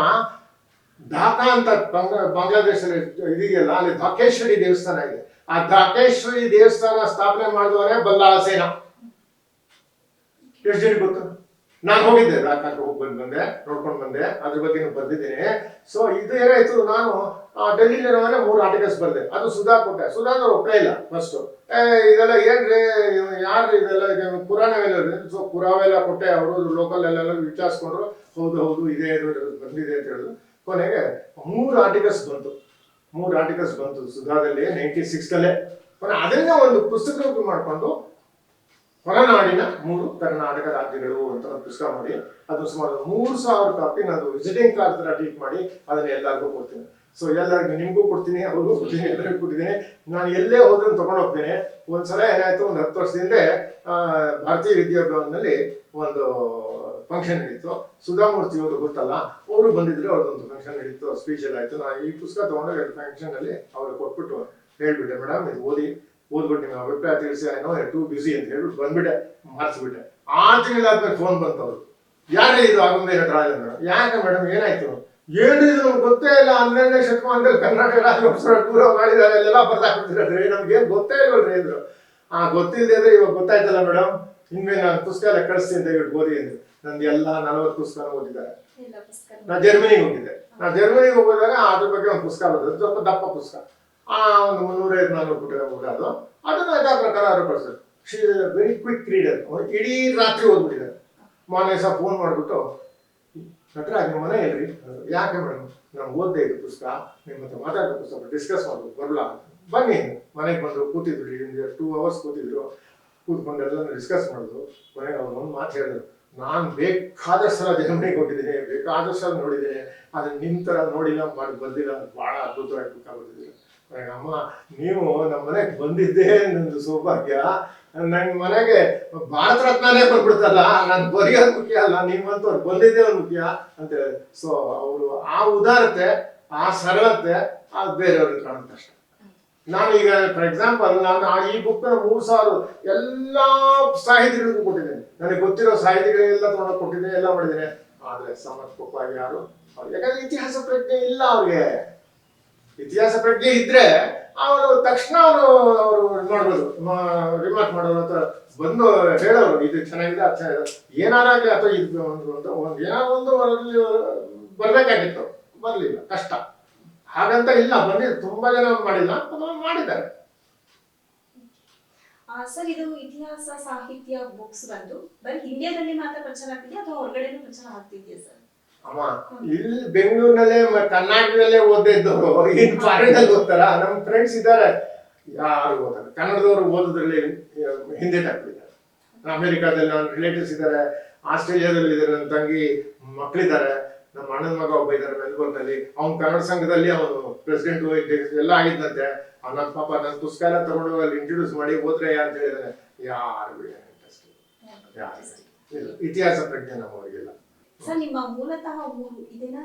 ಢಾಕಾ ಅಂತ ಬಂಗ- ಬಾಂಗ್ಲಾದೇಶದಲ್ಲಿ ಇದೆಯಲ್ಲ ಅಲ್ಲಿ ಧಾಕೇಶ್ವರಿ ದೇವಸ್ಥಾನ ಇದೆ. ಆ ಧಾಕೇಶ್ವರಿ ದೇವಸ್ಥಾನ ಸ್ಥಾಪನೆ ಮಾಡಿದವರೇ ಬಲ್ಲಾಳ ಸೇನಾ. ಎಷ್ಟು ಜನ ಗೊತ್ತು? ನಾನು ಹೋಗಿದ್ದೆ ಢಾಕಾಕ್ಕೆ ಹೋಗಿ ಬಂದು ನೋಡ್ಕೊಂಡು ಬಂದೆ, ಅದ್ರ ಬಗ್ಗೆ ಬಂದಿದ್ದೀನಿ ಸೊ ಇದು ಏನಾಯ್ತು, ನಾನು ಡೆಲ್ಲಿಲಿರೋವರೆ ಮೂರು ಆರ್ಟಿಕಲ್ಸ್ ಬರ್ದೆ. ಅದು ಸುಧಾ ಕೊಟ್ಟೆ ಸುಧಾ ಅಂದ್ರೆ ಒಪ್ಪಲೇ ಇಲ್ಲ ಫಸ್ಟ್ ಇದೆಲ್ಲ ಏನ್ರಿ ಯಾರು ಇದೆಲ್ಲ? ಇದು ಪುರಾಣವೆಲ್ಲ ಸೊ ಪುರಾವೆಲ್ಲ ಕೊಟ್ಟೆ ಅವರು ಲೋಕಲ್ ಎಲ್ಲ ವಿಚಾರಿಸ್ಕೊಂಡ್ರು. ಹೌದು ಹೌದು, ಇದೆ ಬಂದಿದೆ ಅಂತ ಹೇಳಿದ್ರು. ಕೊನೆಗೆ ಮೂರು ಆರ್ಟಿಕಲ್ಸ್ ಬಂತು. ಮೂರು ಆರ್ಟಿಕಲ್ಸ್ ಬಂತು ಸುಧಾದಲ್ಲಿ ನೈಂಟಿ ಸಿಕ್ಸ್ ಅಲ್ಲೇ. ಅದನ್ನ ಒಂದು ಪುಸ್ತಕ ಮಾಡಿಕೊಂಡು ಹೊರನಾಡಿನ ಮೂರು ಕರ್ನಾಟಕ ರಾಜ್ಯಗಳು ಅಂತ ಒಂದು ಪುಸ್ತಕ ಮಾಡಿ, ಅದು ಸುಮಾರು ಮೂರು ಸಾವಿರ ಕಾಪಿ ನಾನು ವಿಸಿಟಿಂಗ್ ಕಾರ್ಡ್ ತರ ಟ್ರೀಟ್ ಮಾಡಿ ಅದನ್ನ ಎಲ್ಲರಿಗೂ ಕೊಡ್ತೀನಿ. ಸೊ ಎಲ್ಲರಿಗೂ ನಿಮಗೂ ಕೊಡ್ತೀನಿ, ಅವ್ರಿಗೂ ಕೊಡ್ತೀನಿ, ಎಲ್ಲರಿಗೂ ಕೊಟ್ಟಿದ್ದೀನಿ. ನಾನು ಎಲ್ಲೇ ಹೋದ್ರೆ ತಗೊಂಡು ಹೋಗ್ತೇನೆ. ಒಂದ್ಸಲ ಏನಾಯ್ತು, ಒಂದು ಹತ್ತು ವರ್ಷದಿಂದ ಭಾರತೀಯ ವಿದ್ಯಾಭವನದಲ್ಲಿ ಒಂದು ಫಂಕ್ಷನ್ ನಡೀತು. ಸುಧಾಮೂರ್ತಿ ಅವರು ಗೊತ್ತಲ್ಲ, ಅವರು ಬಂದಿದ್ರು, ಅವ್ರದ್ದೊಂದು ಫಂಕ್ಷನ್ ನಡೀತು ಸ್ಪೀಚ್ ಎಲ್ಲ ಆಯ್ತು. ನಾನು ಈ ಪುಸ್ತಕ ತಗೊಂಡು ಫಂಕ್ಷನ್ ಅಲ್ಲಿ ಅವ್ರಿಗೆ ಕೊಟ್ಬಿಟ್ಟು ಹೇಳ್ಬಿಟ್ಟೆ ಮೇಡಮ್ ಇದು ಓದಿ. ಓದ್ಬಿಟ್ಟು ನಿಮ್ಮ ಅಭಿಪ್ರಾಯ ತಿಳಿಸಿ ಐ ನೋ ಟೂ ಬಿಸಿ ಅಂತ ಹೇಳ್ಬಿಟ್ಟು ಬಂದ್ಬಿಟ್ಟೆ ಮಾರ್ಚ್ಬಿಟ್ಟೆ ಆರು ತಿಂಗಳಾದ್ಮೇಲೆ ಫೋನ್ ಬಂತವ್ರು ಯಾರೇ ಇದು? ಆಗುಂಬೆ ರಾಜೇಂದ್ರ ಯಾಕೆ ಮೇಡಮ್ ಏನಾಯ್ತು? ಏನು ಇದು ನಮ್ಗೆ ಗೊತ್ತೇ ಇಲ್ಲ ಹನ್ನೆರಡನೇ ಶತಮಾನದಲ್ಲಿ ಕರ್ನಾಟಕ ರಾಜ್ಯೋತ್ಸವ ದೂರ ಮಾಡಿದ್ದಾರೆ ಅಲ್ಲೆಲ್ಲ ಬರ್ದಾಕ್ಬಿಟ್ಟಿದ್ರೆ ನಮ್ಗೆ ಏನ್ ಗೊತ್ತೇ ಇಲ್ವಲ್ರಿ ಅಂದ್ರು ಆ ಗೊತ್ತಿಲ್ಲದೆ ಅಂದ್ರೆ ಇವಾಗ ಗೊತ್ತಾಯ್ತಲ್ಲ ಮೇಡಮ್ ಇನ್ಮೇಲೆ ನಾನು ಪುಸ್ತಕ ಎಲ್ಲ ಕಳಿಸ್ತೀನಿ ದಯವಿಟ್ಟು ಓದಿ ಅಂದ್ರೆ. ನಂದು ಎಲ್ಲ ನಲವತ್ತು ಪುಸ್ತಕ ಓದಿದ್ದಾರೆ. ನಾ ಜರ್ಮನಿಗೆ ಹೋಗಿದ್ದೆ. ನಾ ಜರ್ಮನಿಗೆ ಹೋಗೋದಾಗ ಅದ್ರ ಬಗ್ಗೆ ಒಂದು ಪುಸ್ತಕ ಬರ್ತದೆ ಸ್ವಲ್ಪ ದಪ್ಪ ಪುಸ್ತಕ. ಆ ಒಂದು ಮುನ್ನೂರೈದು ನಾಲ್ಕು ಪುಟ ಪುಟ ಅದು. ಅದನ್ನು ಯಥಾ ಪ್ರಕಾರ ಅವರು ಕಳಿಸ್ತಾರೆ ಶಿ ವೆರಿ ಕ್ವಿಕ್ ರೀಡರ್ ಇಡೀ ರಾತ್ರಿ ಓದ್ಬಿಟ್ಟಿದ್ದಾರೆ. ಮೊನ್ನೆ ಸಹ ಫೋನ್ ಮಾಡಿಬಿಟ್ಟು, ನಟರಾಜ್, ನಿಮ್ಮ ಮನೆ ಇಲ್ರಿ ಯಾಕೆ ಮೇಡಮ್? ನಾನು ಓದ್ದೆ ಇದು ಪುಸ್ತಕ ನಿಮ್ಮ ಹತ್ರ ಮಾತಾಡೋ ಪುಸ್ತಕ ಡಿಸ್ಕಸ್ ಮಾಡ್ಬೇಕು ಬರಲ್ಲ ಬನ್ನಿ, ಮನೆಗೆ ಬಂದು ಕೂತಿದ್ರು ಟೂ ಅವರ್ಸ್ ಕೂತಿದ್ರು, ಕೂತ್ಕೊಂಡು ಎಲ್ಲರೂ ಡಿಸ್ಕಸ್ ಮಾಡಿದ್ರು ಕೊನೆಗೆ ಅವ್ರು ಒಂದು ಮಾತು ಹೇಳಿದ್ರು. ನಾನು ಬೇಕಾದಷ್ಟು ಸಲ ಜರ್ಮನಿಗೆ ಹೋಗಿದ್ದೀನಿ ಬೇಕಾದಷ್ಟು ಸಲ ನೋಡಿದ್ದೀನಿ, ಆದರೆ ನಿಮ್ಮ ಥರ ನೋಡಿಲ್ಲ, ಮಾಡಿ ಬಂದಿಲ್ಲ ಭಾಳ ಅದ್ಭುತವಾಗಿ ಕೊನೆಗೆ ಅಮ್ಮ, ನೀವು ನಮ್ಮ ಮನೆಗೆ ಬಂದಿದ್ದೇ ನಂದು ಸೌಭಾಗ್ಯ. ನನ್ನ ಮನೆಗೆ ಭಾರತ ರತ್ನನೇ ಬಂದ್ಬಿಡ್ತಲ್ಲ ನಾನು ಬರೆಯೋದು ಮುಖ್ಯ ಅಲ್ಲ ನೀವಂತೂ ಅವ್ರು ಬಂದಿದ್ದೇ ಒಂದು ಮುಖ್ಯ ಅಂತ ಸೊ ಅವರು ಆ ಉದಾರತೆ, ಆ ಸರಳತೆ, ಆ ಬೇರೆಯವ್ರಿಗೆ ಕಾಣುತ್ತೆ ನಾನು ಈಗ ಫಾರ್ ಎಕ್ಸಾಂಪಲ್ ನಾನು ಆ ಈ ಬುಕ್ ಮೂರು ಸಾವಿರ ಎಲ್ಲಾ ಸಾಹಿತಿಗಳಿಗೂ ಕೊಟ್ಟಿದ್ದೇನೆ. ನನಗೆ ಗೊತ್ತಿರೋ ಸಾಹಿತಿಗಳೆಲ್ಲ ತೊಗೊಂಡು ಕೊಟ್ಟಿದ್ದೇನೆ, ಎಲ್ಲ ಮಾಡಿದ್ದೇನೆ. ಆದ್ರೆ ಸಮರ್ಪಕವಾಗಿ ಯಾರು? ಅವ್ರು- ಯಾಕಂದ್ರೆ ಇತಿಹಾಸ ಪ್ರಜ್ಞೆ ಇಲ್ಲ ಅವ್ರಿಗೆ. ಇತಿಹಾಸ ಪ್ರಜ್ಞೆ ಇದ್ರೆ ಅವರು ತಕ್ಷಣ ಅವರು ನೋಡ್ಬೋದು ರಿಮಾರ್ಕ್ ಮಾಡೋರು ಅಥವಾ ಬಂದು ಹೇಳೋರು, ಇದು ಚೆನ್ನಾಗಿದೆ, ಅದು ಏನಾರಾಗಲಿ ಅಥವಾ ಇದು ಒಂದು ಒಂದು ಏನಾದ್ರು ಒಂದು ಅದರಲ್ಲಿ ಬರ್ಬೇಕಾಗಿತ್ತು, ಬರ್ಲಿಲ್ಲ, ಕಷ್ಟ. ಹಾಗಂತ ಇಲ್ಲ ಬಂದಿದ್ದು ತುಂಬಾ ಜನ ಮಾಡಿಲ್ಲ ಮಾಡಿದ್ದಾರೆ. ಸರ್, ಇದು ಇತಿಹಾಸ, ಸಾಹಿತ್ಯ ಬುಕ್ಸ್ ಬಂದು, ಬರೀ ಇಂಡಿಯಾದಲ್ಲಿ ಮಾತ್ರ ಪ್ರಚಾರ ಆಗ್ತಿದೆಯಾ ಅಥವಾ ಹೊರಗಡೆನೂ ಪ್ರಚಾರ ಆಗ್ತಿದೆಯಾ, ಸರ್? ಅಮ್ಮ ಇಲ್ಲಿ ಬೆಂಗಳೂರಿನಲ್ಲೇ ಕರ್ನಾಟಕದಲ್ಲೇ ಓದಿದ್ದವರು ಈಗ ಫಾರಿನಲ್ಲಿ ಓದ್ತಾರ? ನಮ್ಮ ಫ್ರೆಂಡ್ಸ್ ಇದ್ದಾರೆ. ಯಾರು ಓದಲ್ಲ. ಕನ್ನಡದವರು ಓದೋದ್ರಲ್ಲಿ ಹಿಂದೆ ತಪ್ಪಿದ್ದಾರೆ ಅಮೆರಿಕಾದಲ್ಲಿ ನನ್ನ ರಿಲೇಟಿವ್ಸ್ ಇದ್ದಾರೆ. ಆಸ್ಟ್ರೇಲಿಯಾದಲ್ಲಿ ಇದ್ದಾರೆ. ನನ್ನ ತಂಗಿ ಮಕ್ಕಳಿದ್ದಾರೆ ನಮ್ಮ ಅಣ್ಣನ ಮಗ ಒಬ್ಬ ಇದ್ದಾರೆ ಮೆಲ್ಬೋರ್ನಲ್ಲಿ ಅವ್ನು ಕನ್ನಡ ಸಂಘದಲ್ಲಿ ಅವನು ಪ್ರೆಸಿಡೆಂಟ್ ಎಲ್ಲ ಆಗಿದ್ದಂತೆ ಅವ್ನ ನನ್ನ ಪಾಪ ನನ್ನ ಪುಸ್ತಕ ಎಲ್ಲ ತಗೊಂಡು ಅಲ್ಲಿ ಇಂಟ್ರೊಡ್ಯೂಸ್ ಮಾಡಿ ಓದ್ರೆ ಅಂತ ಹೇಳಿದ್ರೆ ಯಾರು ಇಂಟ್ರೆಸ್ಟ್ ಇಲ್ಲ. ಇತಿಹಾಸ ಪ್ರಜ್ಞೆ ನಮ್ಮವರಿಗಿಲ್ಲ. ಮೂಲತಃ ಊರು ಇದೇನಾ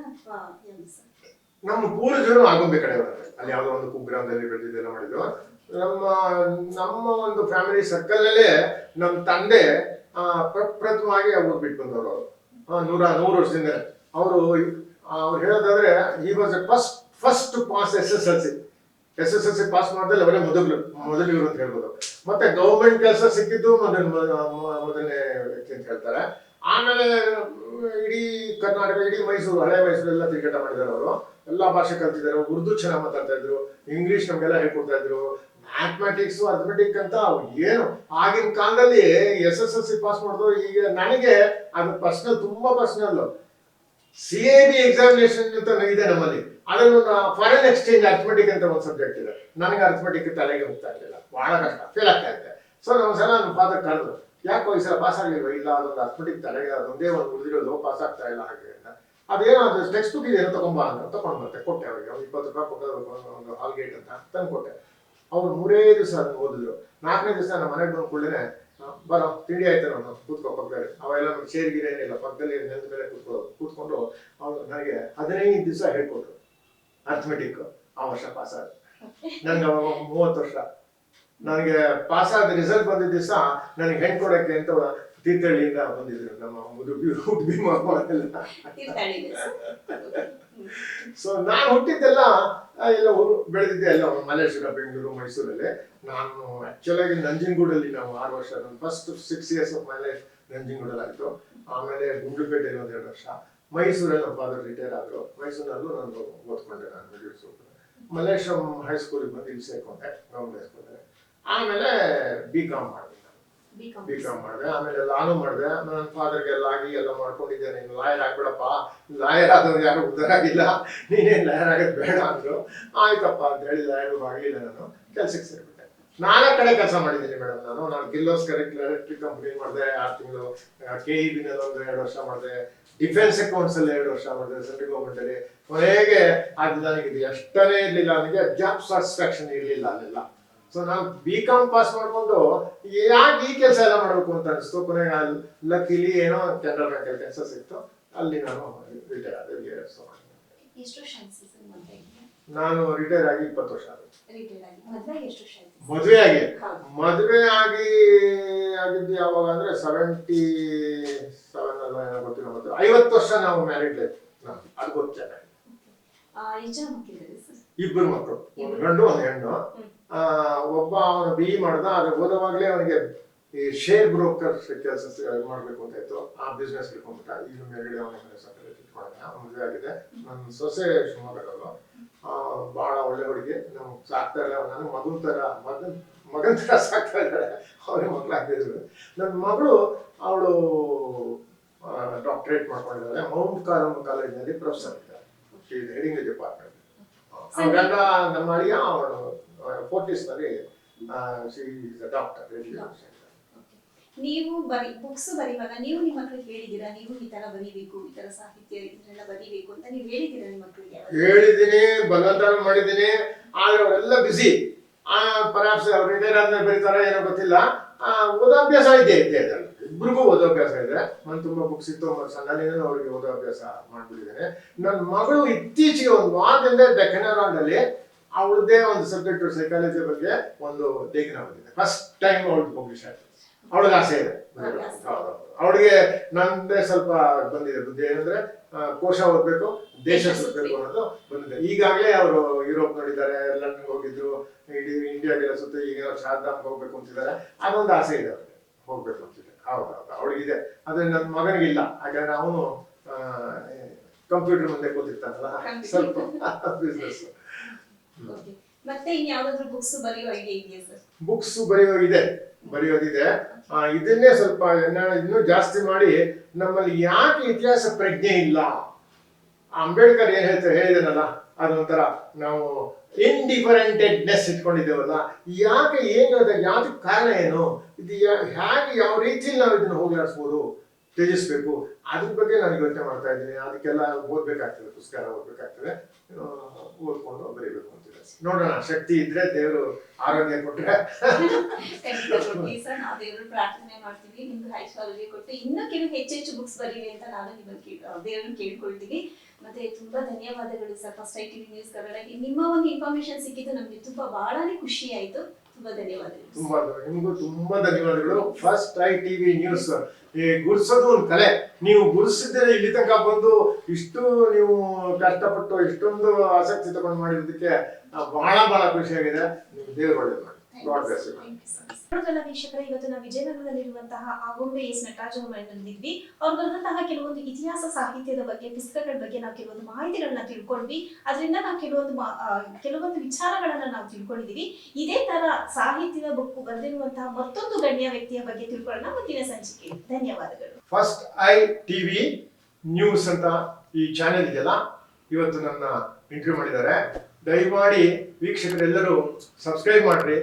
ನಮ್ಮ ಪೂರ್ವಜರು ಆಗುಂಬೆ ಕಡೆ ಬರುತ್ತೆ ಅಲ್ಲಿ ಯಾವುದೋ ಒಂದು ಕುಗ್ರಾಮದಲ್ಲಿ ಬೆಳೆದಿದ್ದೆಲ್ಲ ಮಾಡಿದ್ರು. ನಮ್ಮ ನಮ್ಮ ಒಂದು ಫ್ಯಾಮಿಲಿ ಸರ್ಕಲ್ ನಲ್ಲೇ ನಮ್ಮ ತಂದೆ ಪ್ರಪ್ರಥಮವಾಗಿ ಅವ್ರು ಬಿಟ್ಟು ಬಂದವರು. ನೂರ ನೂರು ವರ್ಷದಿಂದ. ಅವರು ಅವ್ರು ಹೇಳೋದಾದ್ರೆ ಈ was first first pass S S L C S S L C pass ಮಾಡಿದ್ರೆ ಅವರೇ ಮೊದಲು ಮೊದಲಿಗರು ಅಂತ ಹೇಳ್ಬೋದು. ಮತ್ತೆ ಗೌರ್ಮೆಂಟ್ ಕೆಲಸ ಸಿಕ್ಕಿದ್ದು ಮೊದಲ ಮೊದಲನೇ ವ್ಯಕ್ತಿ ಅಂತ ಹೇಳ್ತಾರೆ. ಆಮೇಲೆ ಇಡೀ ಕರ್ನಾಟಕ, ಇಡೀ ಮೈಸೂರು, ಹಳೆ ಮೈಸೂರೆಲ್ಲ ತಿರುಗಾಟ ಮಾಡಿದ್ದಾರೆ ಅವರು. ಎಲ್ಲ ಭಾಷೆ ಕಲ್ತಿದ್ದಾರೆ. ಉರ್ದು ಚೆನ್ನಾಗಿ ಮಾತಾಡ್ತಾ ಇದ್ರು. ಇಂಗ್ಲಿಷ್ ನಮ್ಗೆಲ್ಲ ಹೇಳ್ಕೊಡ್ತಾ ಇದ್ರು. ಮ್ಯಾಥಮೆಟಿಕ್ಸ್ ಅರ್ಥಮೆಟಿಕ್ ಅಂತ ಏನು? ಆಗಿನ ಕಾಲದಲ್ಲಿ S S L C pass ಮಾಡಿದ್ರು ಈಗ ನನಗೆ ಅದು ಪರ್ಸನಲ್ ತುಂಬಾ personal C A B examination ಅಂತ ಇದೆ ನಮ್ಮಲ್ಲಿ. ಅದನ್ನು ಫಾರಿನ್ ಎಕ್ಸ್ಚೇಂಜ್ ಅರ್ಥಮೆಟಿಕ್ ಅಂತ ಒಂದು ಸಬ್ಜೆಕ್ಟ್ ಇದೆ. ನನಗೆ ಅರ್ಥಮೆಟಿಕ್ ತಲೆಗೆ ಹೋಗ್ತಾ ಇರಲಿಲ್ಲ. ಬಹಳ ಕಷ್ಟ. ಫೇಲ್ ಆಗ್ತಾ ಇದ್ದೆ. ಸೊ ನಮ್ಮ ಸಲ ನನ್ನ ಫಾದರ್ ಕರೆದ್ರು. ಯಾಕೋ ಈ ಸಲ ಪಾಸ್ ಆಗಲಿಲ್ಲ ಇಲ್ಲ, ಅದೊಂದು ಅರ್ಥಮೆಟಿಕ್ ತಲೆಗೆ ಅದೊಂದೇ ಒಂದು ಉಳಿದಿರೋದು ಪಾಸ್ ಆಗ್ತಾ ಇಲ್ಲ ಹಾಗೆ ಅಂತ. ಅದೇನೋ ಅದು ಟೆಕ್ಸ್ಟ್ ಬುಕ್ ಇದೆಯೋ ತಗೊಂಬ ಅಂತ ತಗೊಂಡು ಬರ್ತೆ ಕೊಟ್ಟೆ ಅವರಿಗೆ. ಅವ್ನು ಇಪ್ಪತ್ತು ರೂಪಾಯಿ ಕೊಟ್ಟು ಒಂದು ಹಾಲ್ಗೇಟ್ ಅಂತ ತಂದು ಕೊಟ್ಟೆ. ಅವ್ರು ಮೂರೇ ದಿವಸ ಓದಿದ್ರು. ನಾಲ್ಕನೇ ದಿವಸ ನಮ್ಮ ಮನೆಗೆ ಬಂದು ಕೂಡಲೇ ಬರೋ, ತಿಂಡಿ ಆಯ್ತು ನಾನು, ಕೂತ್ಕೋ ಪಕ್ಕದಲ್ಲಿ. ಅವೆಲ್ಲ ಚೇರ್ಗಿರಿ ಏನಿಲ್ಲ, ಪಕ್ಕದಲ್ಲಿ ನೆಲದ ಮೇಲೆ ಕೂತ್ಕೋ, ಕೂತ್ಕೊಂಡು ಅವ್ರು ನನಗೆ ಹದಿನೈದು ದಿವಸ ಹೇಳ್ಕೊಟ್ರು. ಅರ್ಥಮೆಟಿಕ್ ಆ ವರ್ಷ ಪಾಸ್ ಆದ ನನಗೆ ಮೂವತ್ತು ವರ್ಷ ನನಗೆ ಪಾಸ್ ಆದ ರಿಸಲ್ಟ್ ಬಂದಿದ್ದ ದಿವಸ ನನಗೆ ಹೆಣ್ಣು ಕೊಡಕ್ಕೆ ಅಂತ ತೀರ್ಥಹಳ್ಳಿಯಿಂದ ಬಂದಿದ್ರು ನಮ್ಮ ಹುಡುಗಿ ತೀರ್ಥಹಳ್ಳಿಗೆ ಸೊ ನಾನು ಹುಟ್ಟಿದ್ದೆಲ್ಲ ಎಲ್ಲ ಊರು ಬೆಳೆದಿದ್ದೆ ಎಲ್ಲ ಮಲೇಶ್ವರ ಬೆಂಗಳೂರು ಮೈಸೂರಲ್ಲಿ. ನಾನು ಆಕ್ಚುಲ್ ಆಗಿ ನಂಜನಗೂಡಲ್ಲಿ ನಾವು ಆರು ವರ್ಷ ನನ್ನ first six years of my life ನಂಜನಗೂಡಲ್ಲಿ ಆಯ್ತು. ಆಮೇಲೆ ಗುಂಡ್ಲುಪೇಟೆಯಲ್ಲಿ ಒಂದೆರಡು ವರ್ಷ. ಮೈಸೂರಲ್ಲಿ ನಮ್ಮ ಫಾದರ್ ರಿಟೈರ್ ಆದ್ರು. ಮೈಸೂರಲ್ಲೂ ನಾನು ಓದ್ಕೊಂಡೆ ನಾನು ಮಲೇಶ್ವರಂ ಹೈಸ್ಕೂಲಿಗೆ ಬಂದು ಇಲ್ಲಿ ಸೇರ್ಕೊಂಡೆ ಗೌರ್ಮೆಂಟ್ ಹೈಸ್ಕೂಲಲ್ಲಿ ಆಮೇಲೆ ಬಿ ಕಾಮ್ ಮಾಡಿದೆ. ಬಿ ಕಾಮ್ ಮಾಡಿದೆ. ಆಮೇಲೆ ಲಾನು ಮಾಡಿದೆ. ನನ್ನ ಫಾದರ್ಗೆ ಎಲ್ಲ ಆಗಿ ಎಲ್ಲ ಮಾಡ್ಕೊಂಡಿದ್ದೆ ನೀನು ಲಾಯರ್ ಆಗ್ಬೇಡಪ್ಪ. ಲಾಯರ್ ಆದವ್ರು ಯಾರು ಉದ್ದಾರ ಆಗಿಲ್ಲ. ನೀನೇನು ಲಾಯರ್ ಆಗೋದು ಬೇಡ ಅಂದ್ರು. ಆಯ್ತಪ್ಪ ಅಂತ ಹೇಳಿ ಲಾಯರ್ ಆಗಲಿಲ್ಲ ನಾನು. ಕೆಲ್ಸಕ್ಕೆ ಸೇರಿಬಿಟ್ಟೆ. ನಾನಾ ಕಡೆ ಕೆಲಸ ಮಾಡಿದ್ದೀನಿ ಮೇಡಮ್ ನಾನು. ನಾನು ಕರೆಕ್ಟ್ ಎಲೆಕ್ಟ್ರಿಕ್ ಕಂಪ್ನಿ ಮಾಡಿದೆ. ಆರು ತಿಂಗಳು ಕೆ ಇ ಬಿನಲ್ಲಿ ಒಂದು ಎರಡು ವರ್ಷ ಮಾಡಿದೆ. ಡಿಫೆನ್ಸ್ ಅಕೌಂಟ್ಸ್ ಅಲ್ಲಿ ಎರಡು ವರ್ಷ ಮಾಡಿದೆ ಸೆಂಟ್ರಲ್ ಗೌರ್ಮೆಂಟ್ ಅಲ್ಲಿ. ಕೊನೆಗೆ ಅದು ನನಗೆ ಇದು ಎಷ್ಟನೇ ಇರಲಿಲ್ಲ. ನನಗೆ ಜಾಬ್ ಸ್ಯಾಟಿಸ್ಫ್ಯಾಕ್ಷನ್ ಇರಲಿಲ್ಲ ಅಲ್ಲೆಲ್ಲ. ಸೊ ನಾವು ಬಿ ಕಾಮ್ ಪಾಸ್ ಮಾಡ್ಕೊಂಡು ಯಾಕೆ ಈ ಕೆಲಸ ಎಲ್ಲ ಮಾಡಬೇಕು ಅಂತ ಅನಿಸ್ತು? ಕೊನೆಗೆ ಲಕ್ಕಿಲಿ ಏನೋ ಕೆನರಾ ಬ್ಯಾಂಕಲ್ಲಿ ಕೆಲಸ ಸಿಕ್ತು. ಅಲ್ಲಿ ನಾನು ರಿಟೈರ್ ಆದೆ ನಾನು ರಿಟೈರ್ ಆಗಿ ಇಪ್ಪತ್ತು ವರ್ಷ ಆಗುತ್ತೆ ಆಗಿ. ಮದುವೆ ಆಗಿ. ಮದುವೆ ಆಗಿ ಆಗಿದ್ದು ಯಾವಾಗ ಅಂದ್ರೆ ಸೆವೆಂಟಿ ಸೆವೆನ್ ಅಲ್ಲ ಏನೋ ಗೊತ್ತಿಲ್ಲ ಮತ್ತೆ. ಐವತ್ತು ವರ್ಷ ನಾವು ಮ್ಯಾರಿಡ್ ಲೈಫ್ ಅದು ಗೊತ್ತಿಲ್ಲ ಇಬ್ಬರು ಮಕ್ಕಳು ಒಂದು ಗಂಡು ಒಂದು ಹೆಣ್ಣು. ಒಬ್ಬ ಅವನು ಬಿ ಇ ಮಾಡ್ದ ಅದು ಓದೋವಾಗಲೇ ಅವನಿಗೆ ಈ ಶೇರ್ ಬ್ರೋಕರ್ ಕೆಲಸ ಮಾಡಬೇಕು ಅಂತ ಇತ್ತು. ಆ ಬಿಸ್ನೆಸ್ ಇಟ್ಕೊಂಡ್ಬಿಟ್ಟ ಈಗ ಮೇಲ್ಗಡೆ ಅವನ ಸಪರೇಟ್ ಇಟ್ಕೊಂಡ ಮದುವೆ ಆಗಿದೆ. ನನ್ನ ಸೊಸೆ ಶಿವಮೊಗ್ಗದವರು ಬಹಳ ಒಳ್ಳೆ ಹುಡುಗಿ. ನಮ್ಗೆ ಸಾಕ್ತಾ ಇಲ್ಲ. ನನ್ನ ಮಗನ ತರ ಮಗನ್ ಮಗನ ತರ ಸಾಕ್ತಾ ಇದ್ದಾಳೆ. ಅವ್ರಿಗೆ ಮಕ್ಕಳಾಗ್ತಿದ್ರು ನನ್ನ ಮಗಳು ಅವಳು ಡಾಕ್ಟರೇಟ್ ಮಾಡ್ಕೊಂಡಿದ್ದಾರೆ ಮೌಂಟ್ ಕಾಲಮ್ ಕಾಲೇಜಿನಲ್ಲಿ ಪ್ರೊಫೆಸರ್ ಇದ್ದಾರೆ ಹೆಡಿಂಗ್ ಡಿಪಾರ್ಟ್ಮೆಂಟ್ ಗಂಡ ನಮ್ಮ ಅಳಿಯ ಅವಳು ಫೋರ್ಟೀಸ್ನಲ್ಲಿ ಡಾಕ್ಟರ್ ನೀವು ಬರಿ ಬುಕ್ಸ್ ಬರೀವಾಗ ನೀವು ನಿಮ್ಮ ಮಕ್ಕಳಿಗೆ ಹೇಳಿದ್ದೀರಾ ನೀವು ಈ ತರ ಬರೀಬೇಕು ಈ ತರ ಸಾಹಿತ್ಯ ಇದನ್ನೆಲ್ಲ ಬರೀಬೇಕು ಅಂತ ನೀವು ಹೇಳಿದ್ದೀರಾ ನಿಮ್ಮ ಮಕ್ಕಳಿಗೆ ಯಾವಾಗ? ಹೇಳಿದ್ದೀನಿ ಮಾಡಿದಿನಿ ಮಾಡಿದ್ದೀನಿ ಆದ್ರೆ ಅವರೆಲ್ಲ ಬಿಸಿ ಪರಾಪ್ಸ್ ಅವ್ರು ರಿಟೈರ್ ಆದ್ಮೇಲೆ ಬರೀತಾರ ಏನೋ ಗೊತ್ತಿಲ್ಲ. ಆ, ಓದೋ ಅಭ್ಯಾಸ ಇದ್ದೇ ಇದ್ದೇ ಇದೆ ಇಬ್ರಿಗೂ ಓದೋ ಅಭ್ಯಾಸ ಇದೆ. ನಾನು ತುಂಬಾ ಬುಕ್ಸ್ ಇತ್ತು ಸಣ್ಣಲಿಂದ ಅವರಿಗೆ ಓದೋ ಅಭ್ಯಾಸ ಮಾಡ್ಬಿಟ್ಟಿದ್ದೇನೆ. ನನ್ನ ಮಗಳು ಇತ್ತೀಚೆಗೆ ಒಂದು ವಾರದಿಂದ ದಕ್ಷಿಣ ಅಲ್ಲಿ ಅವಳದೇ ಒಂದು ಸಬ್ಜೆಕ್ಟ್ ಸೈಕಾಲಜಿ ಬಗ್ಗೆ ಒಂದು ಲೇಖನ ಬಂದಿದೆ. ಫಸ್ಟ್ ಟೈಮ್ ಅವಳು ಪಬ್ಲಿಷ್ ಆಯ್ತು. ಅವಳಿಗೆ ಆಸೆ ಇದೆ. ಅವ್ಳಿಗೆ ನಂದೇ ಸ್ವಲ್ಪ ಬಂದಿದೆ ಬುದ್ಧಿ. ಏನಂದ್ರೆ ಕೋಶ ಓದ್ಬೇಕು ದೇಶ ಸುತ್ತಬೇಕು ಅನ್ನೋದು ಬಂದಿದೆ. ಈಗಾಗಲೇ ಅವರು ಯುರೋಪ್ ನೋಡಿದ್ದಾರೆ ಲಂಡನ್ ಹೋಗಿದ್ರು ಇಡೀ ಇಂಡಿಯಾಗೆಲ್ಲ ಸುತ್ತ ಈಗ ಶಾರದಾಮ್ಗೆ ಹೋಗ್ಬೇಕು ಅಂತಿದ್ದಾರೆ. ಅದೊಂದು ಆಸೆ ಇದೆ ಅವ್ರಿಗೆ. ಹೋಗ್ಬೇಕು ಅಂತಿದೆ ಹೌದು ಹೌದು. ಅವಳಿಗಿದೆ. ಆದ್ರೆ ನನ್ನ ಮಗನಿಗಿಲ್ಲ. ಹಾಗಾದ್ರೆ ಅವನು ಕಂಪ್ಯೂಟರ್ ಮುಂದೆ ಕೂತಿರ್ತಾನಲ್ಲ? ಸ್ವಲ್ಪ ಬಿಸ್ನೆಸ್. ಮತ್ತೆ ಬುಕ್ಸ್ ಬರೆಯೋ ಐಡಿಯಾ ಬರೆಯೋಗಿದೆ, ಬರೆಯೋದಿದೆ. ಇದನ್ನೇ ಸ್ವಲ್ಪ ಇನ್ನ- ಜಾಸ್ತಿ ಮಾಡಿ ನಮ್ಮಲ್ಲಿ ಯಾಕೆ ಇತಿಹಾಸ ಪ್ರಜ್ಞೆ ಇಲ್ಲ? ಅಂಬೇಡ್ಕರ್ ಏನ್ ಹೇಳ್ತಾರೆ, ಹೇಳಿದನಲ್ಲ, ಅದೊಂಥರ ನಾವು ಇಂಡಿಫರೆಂಟೆಡ್ನೆಸ್ ಇಟ್ಕೊಂಡಿದ್ದೇವಲ್ಲ, ಯಾಕೆ ಏನು ಯಾವ್ದಕ್ಕೆ ಕಾರಣ ಏನು, ಇದು ಹೇಗೆ ಯಾವ ರೀತಿಯಲ್ಲಿ ನಾವು ಇದನ್ನ ಹೋಗ್ಲಾಡಿಸ್ಬೋದು, ತ್ಯಜಿಸ್ಬೇಕು, ಅದ್ರ ಬಗ್ಗೆ ನಾನು ಯೋಚನೆ ಮಾಡ್ತಾ ಇದ್ದೀನಿ. ಅದಕ್ಕೆಲ್ಲ ಓದ್ಬೇಕಾಗ್ತದೆ, ಪುಸ್ತಕ ಓದ್ಬೇಕಾಗ್ತದೆ. ಓದ್ಕೊಂಡು ಬರೀಬೇಕು ಅಂತಿದೆ ನೋಡೋಣ ಶಕ್ತಿ ಇದ್ರೆ ದೇವರು ಆರೋಗ್ಯ ಕೊಟ್ರೆ. ಖಂಡಿತ ಕೊಡ್ತೀವಿ ಸರ್ ನಾವು ದೇವ್ರ ಪ್ರಾರ್ಥನೆ ಮಾಡ್ತೀವಿ. ನಿಮ್ಗೆ ಐಶ್ವರ್ಯ ಕೊಟ್ಟು ಇನ್ನೂ ಕೆಲವು ಹೆಚ್ಚೆಚ್ಚು ಬುಕ್ಸ್ ಬರೀರಿ ಅಂತ ನಾನು ನಿಮ್ಮನ್ನು ದೇವ್ರನ್ನ ಕೇಳ್ಕೊಳ್ತೀವಿ ಮತ್ತೆ ತುಂಬಾ ಧನ್ಯವಾದಗಳು sir first I TV news ಕನ್ನಡಕ್ಕೆ ನಿಮ್ಮ ಒಂದು ಇನ್ಫಾರ್ಮೇಶನ್ ಸಿಕ್ಕಿದ್ದು ನಮ್ಗೆ ತುಂಬಾ ಬಹಳನೇ ಖುಷಿ ಆಯ್ತು. ತುಂಬಾ ಧನ್ಯವಾದಗಳು ತುಂಬಾ ನಿಮಗೂ ತುಂಬಾ ಧನ್ಯವಾದಗಳು. ಫಸ್ಟ್ ಐ ಟಿವಿ ನ್ಯೂಸ್ ಈ ಗುರ್ಸೋದು ಒಂದು ಕಲೆ. ನೀವು ಗುರ್ಸಿದ್ರೆ ಇಲ್ಲಿ ತನಕ ಬಂದು ಇಷ್ಟು ನೀವು ಕಷ್ಟಪಟ್ಟು ಇಷ್ಟೊಂದು ಆಸಕ್ತಿ ತಗೊಂಡು ಮಾಡಿರೋದಕ್ಕೆ ಬಹಳ ಬಹಳ ಖುಷಿಯಾಗಿದೆ ನಿಮ್ಗೆ ದೇವ್ರು ಒಳ್ಳೇದು ಮಾಡಿ. ಗಾಡ್ ಬ್ಲೆಸ್ ಯು ನೋಡಿದ್ರಲ್ಲ ವೀಕ್ಷಕರೇ ಇವತ್ತು ನಾವು ವಿಜಯನಗರದಲ್ಲಿರುವಂತಹ ಆಗುಂಬೆ ಎಸ್ ನಟರಾಜ್ ಬಂದಿದ್ವಿ. ಅವ್ರು ಬಂದಂತಹ ಕೆಲವೊಂದು ಇತಿಹಾಸ ಸಾಹಿತ್ಯದ ಬಗ್ಗೆ ಪುಸ್ತಕಗಳ ಬಗ್ಗೆ ನಾವು ಕೆಲವೊಂದು ಮಾಹಿತಿಗಳನ್ನ ತಿಳ್ಕೊಂಡ್ವಿ. ಅದರಿಂದ ನಾವು ಕೆಲವೊಂದು ಕೆಲವೊಂದು ವಿಚಾರಗಳನ್ನ ನಾವು ತಿಳ್ಕೊಂಡಿದೀವಿ. ಇದೇ ತರ ಸಾಹಿತ್ಯದ ಬುಕ್ ಬಂದಿರುವಂತಹ ಮತ್ತೊಂದು ಗಣ್ಯ ವ್ಯಕ್ತಿಯ ಬಗ್ಗೆ ತಿಳ್ಕೊಳ್ಳೋಣ ಮುಂದಿನ ಸಂಚಿಕೆ. ಧನ್ಯವಾದಗಳು. ಫಸ್ಟ್ ಐ ಟಿವಿ ನ್ಯೂಸ್ ಅಂತ ಈ ಚಾನೆಲ್ ಇದೆಯಲ್ಲ? ಇವತ್ತು ನನ್ನ ಇಂಟರ್ವ್ಯೂ ಮಾಡಿದ್ದಾರೆ. ದಯಮಾಡಿ ವೀಕ್ಷಕರೆಲ್ಲರೂ ಸಬ್ಸ್ಕ್ರೈಬ್ ಮಾಡ್ರಿ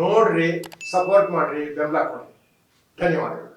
ನೋಡ್ರಿ ಸಪೋರ್ಟ್ ಮಾಡ್ರಿ ಬೆಂಬಲ ಕೊಡ್ರಿ. ಧನ್ಯವಾದಗಳು.